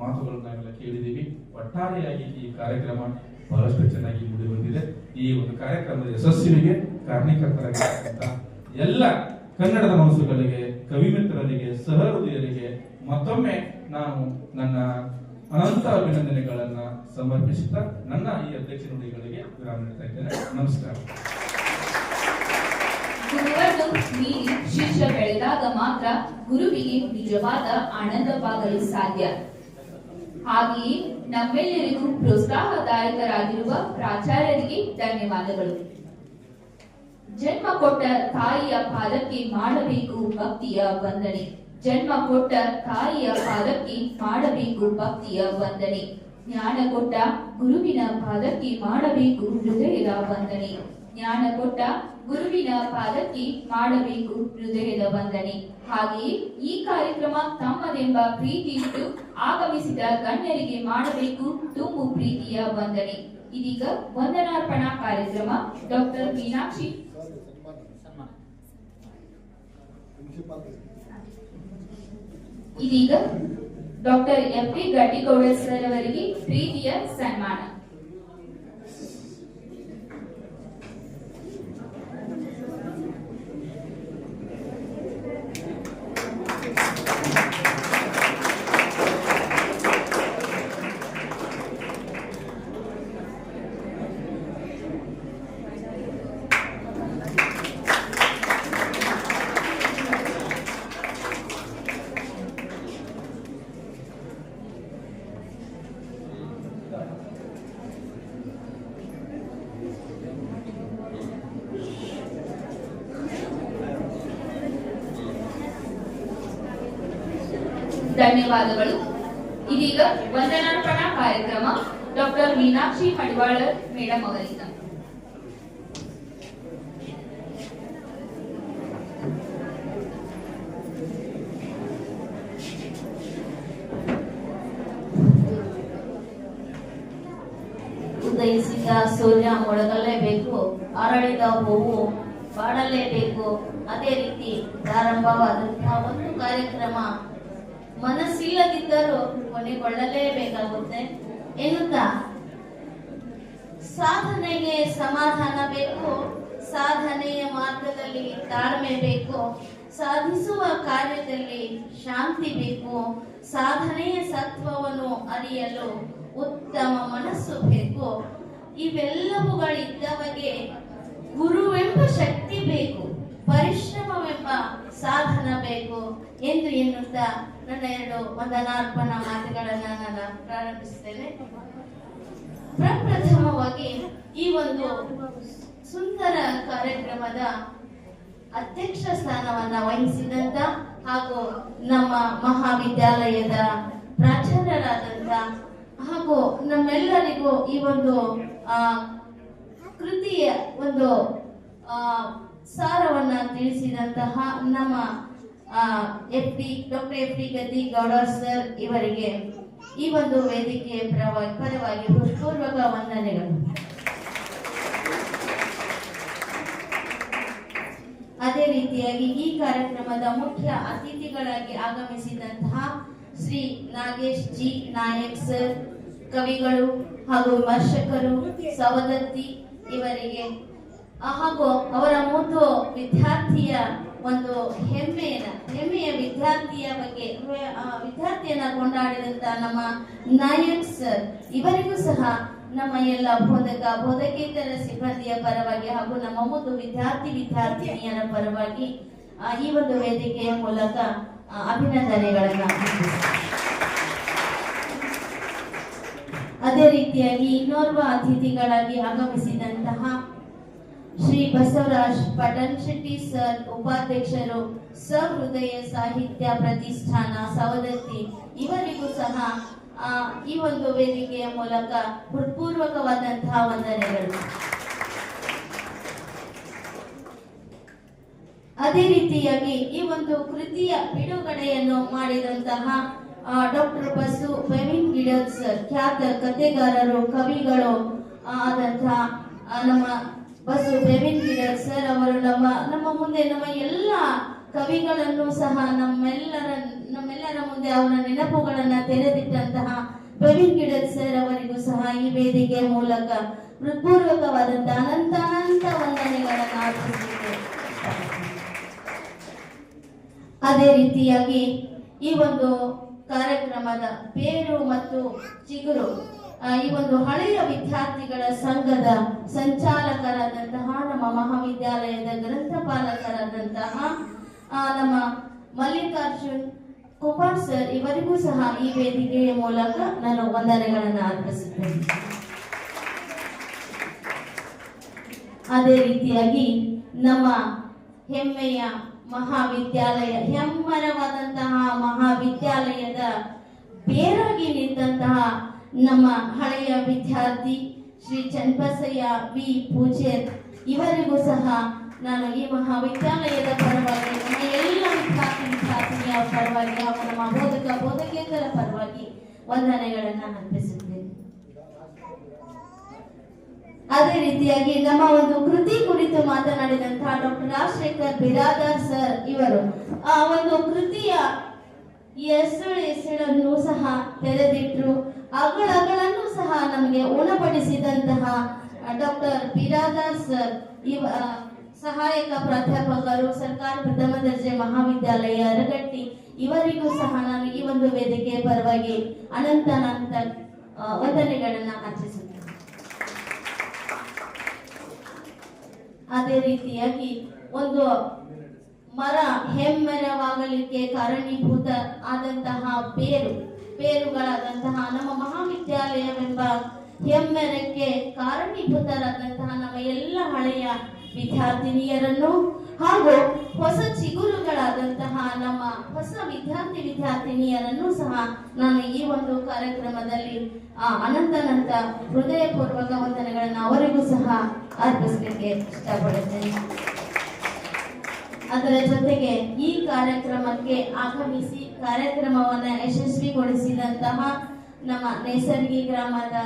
ಮಾತುಗಳನ್ನ ಕೇಳಿದೀವಿ ಒಟ್ಟಾರೆಯಾಗಿ ಈ ಕಾರ್ಯಕ್ರಮ ಬಹಳಷ್ಟು ಚೆನ್ನಾಗಿ ಮುಂದೆ ಬಂದಿದೆ ಈ ಒಂದು ಕಾರ್ಯಕ್ರಮದ ಯಶಸ್ವಿಗೆ ಕಾರಣೀಕರ್ತರಾಗಿರ್ತಕ್ಕಂಥ ಎಲ್ಲ ಕನ್ನಡದ ಮನಸ್ಸುಗಳಿಗೆ ಕವಿ ಮಿತ್ರರಿಗೆ ಸಹೃದಯರಿಗೆ ಮತ್ತೊಮ್ಮೆ ನಾನು ನನ್ನ ಅನಂತ ಅಭಿನಂದನೆಗಳನ್ನ ಸಮರ್ಪಿಸುತ್ತಾ ನನ್ನ ಈ ಅಧ್ಯಕ್ಷ ನುಡಿಗಳಿಗೆ ವಿರಾಮ ನೀಡ್ತಾ ಇದ್ದೇನೆ ನಮಸ್ಕಾರ ಮೀರಿ ಶಿಷ್ಯ ಬೆಳೆದಾಗ ಮಾತ್ರ ಗುರುವಿಗೆ ನಿಜವಾದ ಆನಂದವಾಗಲು ಸಾಧ್ಯ. ಹಾಗೆಯೇ ನಮ್ಮೆಲ್ಲರಿಗೂ ಪ್ರೋತ್ಸಾಹದಾಯಕರಾಗಿರುವ ಪ್ರಾಚಾರ್ಯರಿಗೆ ಧನ್ಯವಾದಗಳು. ಜನ್ಮ ಕೊಟ್ಟ ತಾಯಿಯ ಪಾದಕ್ಕೆ ಮಾಡಬೇಕು ಭಕ್ತಿಯ ವಂದನೆ. ಜನ್ಮ ಕೊಟ್ಟ ತಾಯಿಯ ಪಾದಕ್ಕೆ ಮಾಡಬೇಕು ಭಕ್ತಿಯ ವಂದನೆ. ಜ್ಞಾನ ಕೊಟ್ಟ ಗುರುವಿನ ಪಾದಕ್ಕೆ ಮಾಡಬೇಕು ಹೃದಯದ ವಂದನೆ. ಜ್ಞಾನ ಕೊಟ್ಟ ಗುರುವಿನ ಪಾದಕ್ಕೆ ಮಾಡಬೇಕು ಹೃದಯದ ವಂದನೆ. ಹಾಗೆಯೇ ಈ ಕಾರ್ಯಕ್ರಮ ತಮ್ಮದೆಂಬ ಪ್ರೀತಿ ಇಟ್ಟು ಆಗಮಿಸಿದ ಗಣ್ಯರಿಗೆ ಮಾಡಬೇಕು ತುಂಬು ಪ್ರೀತಿಯ ವಂದನೆ. ಇದೀಗ ವಂದನಾರ್ಪಣಾ ಕಾರ್ಯಕ್ರಮ ಡಾಕ್ಟರ್ ಮೀನಾಕ್ಷಿ. ಇದೀಗ doctor M P Gaddigowda sir ಅವರಿಗೆ ಪ್ರೀತಿಯ ಸನ್ಮಾನ. ಧನ್ಯವಾದಗಳು. ಇದೀಗ ವಂದನಾರ್ಪಣಾ ಕಾರ್ಯಕ್ರಮ ಡಾಕ್ಟರ್ ಮೀನಾಕ್ಷಿ ಮಡಿವಾಳರ್ ಮೇಡಮ್ ಅವರಿಂದ. ಉದಯಿಸಿದ ಸೂರ್ಯ ಮೊಳಗಲೇಬೇಕು, ಅರಳಿದ ಹೂವು ಬಾಡಲೇಬೇಕು ಅದೇ ರೀತಿ ಪ್ರಾರಂಭವಾದಂತಹ ಒಂದು ಕಾರ್ಯಕ್ರಮ ಮನಸ್ಸಿಲ್ಲದಿದ್ದರೂ ಕೊನೆಗೊಳ್ಳಲೇಬೇಕಾಗುತ್ತೆ ಎನ್ನುತ್ತ? ಸಾಧನೆಗೆ ಸಮಾಧಾನ ಬೇಕು, ಸಾಧನೆಯ ಮಾರ್ಗದಲ್ಲಿ ತಾಳ್ಮೆ ಬೇಕು, ಸಾಧಿಸುವ ಕಾರ್ಯದಲ್ಲಿ ಶಾಂತಿ ಬೇಕು, ಸಾಧನೆಯ ಸತ್ವವನ್ನು ಅರಿಯಲು ಉತ್ತಮ ಮನಸ್ಸು ಬೇಕು. ಇವೆಲ್ಲವುಗಳಿದ್ದವಗೆ ಗುರುವೆಂಬ ಶಕ್ತಿ ಬೇಕು ಪರಿಶ್ರಮವೆಂಬ ಸಾಧನ ಬೇಕು ಎಂದು ಎನ್ನುತ್ತಾ ನನ್ನ ಎರಡು ವಂದನಾರ್ಪಣ ಮಾತುಗಳನ್ನು ನಾನು ಪ್ರಾರಂಭಿಸುತ್ತೇನೆ. ಪ್ರಪ್ರಥಮವಾಗಿ ಈ ಒಂದು ಸುಂದರ ಕಾರ್ಯಕ್ರಮದ ಅಧ್ಯಕ್ಷ ಸ್ಥಾನವನ್ನ ವಹಿಸಿದಂತ ಹಾಗೂ ನಮ್ಮ ಮಹಾವಿದ್ಯಾಲಯದ ಪ್ರಾಚಾರ್ಯರಾದಂತ ಹಾಗೂ ನಮ್ಮೆಲ್ಲರಿಗೂ ಈ ಒಂದು ಕೃತಿಯ ಒಂದು ಸಾರವನ್ನ ತಿಳಿಸಿದಂತಹ ನಮ್ಮ F D doctor F D Gaddi Gowda sir ಇವರಿಗೆ ಈ ಒಂದು ವೇದಿಕೆಯ ಪರವಾಗಿ ಪರವಾಗಿ ವಂದನೆಗಳು. ಅದೇ ರೀತಿಯಾಗಿ ಈ ಕಾರ್ಯಕ್ರಮದ ಮುಖ್ಯ ಅತಿಥಿಗಳಾಗಿ ಆಗಮಿಸಿದಂತಹ ಶ್ರೀ ನಾಗೇಶ್ ಜಿ ನಾಯಕ್ ಸರ್ ಕವಿಗಳು ಹಾಗೂ ವಿಮರ್ಶಕರು, ಸವದತ್ತಿ ಇವರಿಗೆ ಹಾಗೂ ಅವರ ಮುದ್ದು ವಿದ್ಯಾರ್ಥಿಯ ಒಂದು ಹೆಮ್ಮೆಯನ್ನ, ಹೆಮ್ಮೆಯ ವಿದ್ಯಾರ್ಥಿಯ ಬಗ್ಗೆ ವಿದ್ಯಾರ್ಥಿಯನ್ನ ಕೊಂಡಾಡಿದಂತ ನಮ್ಮ ನಾಯಕ್ ಸರ್ ಇವರಿಗೂ ಸಹ ನಮ್ಮ ಎಲ್ಲ ಬೋಧಕ, ಬೋಧಕೇತರ ಸಿಬ್ಬಂದಿಯ ಪರವಾಗಿ ಹಾಗೂ ನಮ್ಮ ಒಂದು ವಿದ್ಯಾರ್ಥಿ ವಿದ್ಯಾರ್ಥಿನಿಯರ ಪರವಾಗಿ ಈ ಒಂದು ವೇದಿಕೆಯ ಮೂಲಕ ಅಭಿನಂದನೆಗಳನ್ನ ಅದೇ ರೀತಿಯಾಗಿ ಇನ್ನೋರ್ವ ಅತಿಥಿಗಳಾಗಿ ಆಗಮಿಸಿದಂತಹ ಶ್ರೀ ಬಸವರಾಜ್ ಪಟನ್ ಶೆಟ್ಟಿ ಸರ್ ಉಪಾಧ್ಯಕ್ಷರು ಸಹೃದಯ ಸಾಹಿತ್ಯ ಪ್ರತಿಷ್ಠಾನ ಸವದತ್ತಿ ಇವರಿಗೂ ಸಹ ಈ ಒಂದು ವೇದಿಕೆಯ ಮೂಲಕ ಹೃತ್ಪೂರ್ವಕವಾದಂತಹ ವಂದನೆಗಳು. ಅದೇ ರೀತಿಯಾಗಿ ಈ ಒಂದು ಕೃತಿಯ ಬಿಡುಗಡೆಯನ್ನು ಮಾಡಿದಂತಹ ಡಾಕ್ಟರ್ ಬಸು ಪ್ರವೀಣ್ ಗಿಡದ್ ಸರ್, ಖ್ಯಾತ ಕಥೆಗಾರರು, ಕವಿಗಳು ಆದಂತಹ ನಮ್ಮ ಬಸು ಪ್ರವೀಣ್ ಕಿರಣ್ ಸರ್ ಅವರು ನಮ್ಮ ನಮ್ಮ ಮುಂದೆ ನಮ್ಮ ಎಲ್ಲ ಕವಿಗಳನ್ನು ಸಹ ನಮ್ಮೆಲ್ಲರ ನಮ್ಮೆಲ್ಲರ ಮುಂದೆ ಅವರ ನೆನಪುಗಳನ್ನ ತೆರೆದಿಟ್ಟಂತಹ ಪ್ರವೀಣ್ ಗಿಡಲ್ ಸರ್ ಅವರಿಗೂ ಸಹ ಈ ವೇದಿಕೆಯ ಮೂಲಕ ಹೃತ್ಪೂರ್ವಕವಾದಂತಹ ಅನಂತ ಅನಂತ ವಂದನೆಗಳನ್ನು ಅರ್ಪಿಸುತ್ತೇವೆ ಅದೇ ರೀತಿಯಾಗಿ ಈ ಒಂದು ಕಾರ್ಯಕ್ರಮದ ಬೇರು ಮತ್ತು ಚಿಗುರು ಈ ಒಂದು ಹಳೆಯ ವಿದ್ಯಾರ್ಥಿಗಳ ಸಂಘದ ಸಂಚಾಲಕರಾದಂತಹ ನಮ್ಮ ಮಹಾವಿದ್ಯಾಲಯದ ಗ್ರಂಥಪಾಲಕರಾದಂತಹ ನಮ್ಮ ಮಲ್ಲಿಕಾರ್ಜುನ್ ಕುಮಾರ್ ಸರ್ ಇವರಿಗೂ ಸಹ ಈ ವೇದಿಕೆಯ ಮೂಲಕ ನಾನು ವಂದನೆಗಳನ್ನು ಅರ್ಪಿಸುತ್ತೇನೆ. ಅದೇ ರೀತಿಯಾಗಿ ನಮ್ಮ ಹೆಮ್ಮೆಯ ಮಹಾವಿದ್ಯಾಲಯ, ಹೆಮ್ಮರವಾದಂತಹ ಮಹಾವಿದ್ಯಾಲಯದ ಬೇರಾಗಿ ನಿಂತಹ ನಮ್ಮ ಹಳೆಯ ವಿದ್ಯಾರ್ಥಿ ಶ್ರೀ ಚನ್ಪಸಯ್ಯ ವಿ. ಪೂಜೆ ಇವರಿಗೂ ಸಹ ನಾನು ಈ ಮಹಾವಿದ್ಯಾಲಯದ ಪರವಾಗಿ ಎಲ್ಲ ವಿದ್ಯಾರ್ಥಿ ವಿದ್ಯಾರ್ಥಿನಿಯ ಪರವಾಗಿ ಹಾಗೂ ನಮ್ಮ ಬೋಧಕ ಬೋಧಕೇತರ ಪರವಾಗಿ ವಂದನೆಗಳನ್ನು ಅರ್ಪಿಸುತ್ತೇನೆ. ಅದೇ ರೀತಿಯಾಗಿ ನಮ್ಮ ಒಂದು ಕೃತಿ ಕುರಿತು ಮಾತನಾಡಿದಂತಹ ಡಾಕ್ಟರ್ ರಾಜಶೇಖರ್ ಬಿರಾದಾರ್ ಸರ್ ಇವರು, ಆ ಒಂದು ಕೃತಿಯ ಹೆಸಳು ಹೆಸಳನ್ನು ಸಹ ತೆರೆದಿಟ್ರು. ಅಗಳಗಳನ್ನು ಸಹ ನಮಗೆ ಉಣಪಡಿಸಿದಂತಹ ಡಾಕ್ಟರ್ ಬಿರಾದಾರ್ ಸರ್, ಇವ ಸಹಾಯಕ ಪ್ರಾಧ್ಯಾಪಕರು, ಸರ್ಕಾರಿ ಪ್ರಥಮ ದರ್ಜೆ ಮಹಾವಿದ್ಯಾಲಯ, ಅರಗಟ್ಟಿ, ಇವರಿಗೂ ಸಹ ನಾನು ಈ ಒಂದು ವೇದಿಕೆ ಪರವಾಗಿ ಅನಂತ ಅನಂತ ವಂದನೆಗಳನ್ನ ಅರ್ಪಿಸುತ್ತೇನೆ ಅದೇ ರೀತಿಯಾಗಿ ಒಂದು ಮರ ಹೆಮ್ಮೆರವಾಗಲಿಕ್ಕೆ ಕಾರಣೀಭೂತ ಆದಂತಹ ಬೇರು ಬೇರುಗಳಾದಂತಹ ನಮ್ಮ ಮಹಾವಿದ್ಯಾಲಯವೆಂಬ ಹೆಮ್ಮೆರಕ್ಕೆ ಕಾರಣೀಭೂತರಾದಂತಹ ನಮ್ಮ ಎಲ್ಲ ಹಳೆಯ ವಿದ್ಯಾರ್ಥಿನಿಯರನ್ನು ಹಾಗೂ ಹೊಸ ಚಿಗುರುಗಳಾದಂತಹ ನಮ್ಮ ಹೊಸ ವಿದ್ಯಾರ್ಥಿ ವಿದ್ಯಾರ್ಥಿನಿಯರನ್ನು ಸಹ ನಾನು ಈ ಒಂದು ಕಾರ್ಯಕ್ರಮದಲ್ಲಿ ಆ, ಅನಂತನಂತ ಹೃದಯಪೂರ್ವಕ ವಂದನೆಗಳನ್ನು ಅವರಿಗೂ ಸಹ ಅರ್ಪಿಸಲಿಕ್ಕೆ ಇಷ್ಟಪಡುತ್ತೇನೆ. ಅದರ ಜೊತೆಗೆ ಈ ಕಾರ್ಯಕ್ರಮಕ್ಕೆ ಆಗಮಿಸಿ ಕಾರ್ಯಕ್ರಮವನ್ನು ಯಶಸ್ವಿಗೊಳಿಸಿದಂತಹ ನಮ್ಮ ನೇಸರ್ಗಿ ಗ್ರಾಮದ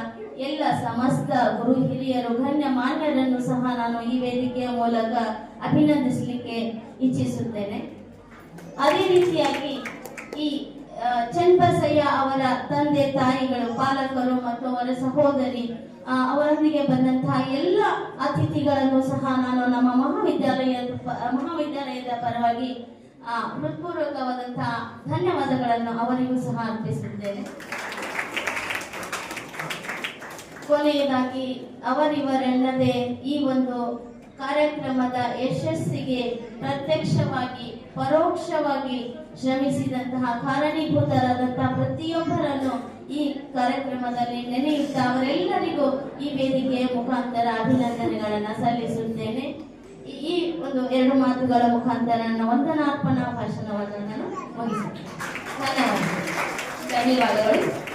ಎಲ್ಲ ಸಮಸ್ತ ಗುರು ಹಿರಿಯರು, ಗಣ್ಯ ಮಾನ್ಯರನ್ನು ಸಹ ನಾನು ಈ ವೇದಿಕೆಯ ಮೂಲಕ ಅಭಿನಂದಿಸಲಿಕ್ಕೆ ಇಚ್ಛಿಸುತ್ತೇನೆ. ಅದೇ ರೀತಿಯಾಗಿ ಈ ಚನ್ಪಸಯ್ಯ ಅವರ ತಂದೆ ತಾಯಿಗಳು, ಪಾಲಕರು ಮತ್ತು ಅವರ ಸಹೋದರಿ ಅವರೊಂದಿಗೆ ಬಂದಂತಹ ಎಲ್ಲ ಅತಿಥಿಗಳನ್ನು ಸಹ ನಾನು ನಮ್ಮ ಮಹಾವಿದ್ಯಾಲಯದ ಮಹಾವಿದ್ಯಾಲಯದ ಪರವಾಗಿ ಹೃತ್ಪೂರ್ವಕವಾದಂತಹ ಧನ್ಯವಾದಗಳನ್ನು ಅವರಿಗೂ ಸಹ ಅರ್ಪಿಸುತ್ತೇನೆ ಕೊನೆಯದಾಗಿ ಅವರಿವರೆಲ್ಲದೆ ಈ ಒಂದು ಕಾರ್ಯಕ್ರಮದ ಯಶಸ್ಸಿಗೆ ಪ್ರತ್ಯಕ್ಷವಾಗಿ, ಪರೋಕ್ಷವಾಗಿ ಶ್ರಮಿಸಿದಂತಹ ಕಾರಣೀಭೂತರಾದಂತಹ ಪ್ರತಿಯೊಬ್ಬರನ್ನು ಈ ಕಾರ್ಯಕ್ರಮದಲ್ಲಿ ನೆನೆಯುತ್ತಾ ಅವರೆಲ್ಲರಿಗೂ ಈ ವೇದಿಕೆಯ ಮುಖಾಂತರ ಅಭಿನಂದನೆಗಳನ್ನು ಸಲ್ಲಿಸುತ್ತೇನೆ. ಈ- ಒಂದು ಎರಡು ಮಾತುಗಳ ಮುಖಾಂತರ ನನ್ನ ವಂದನಾರ್ಪಣಾ ಭಾಷಣವನ್ನು ನಾನು ಧನ್ಯವಾದಗಳು. ಧನ್ಯವಾದಗಳು.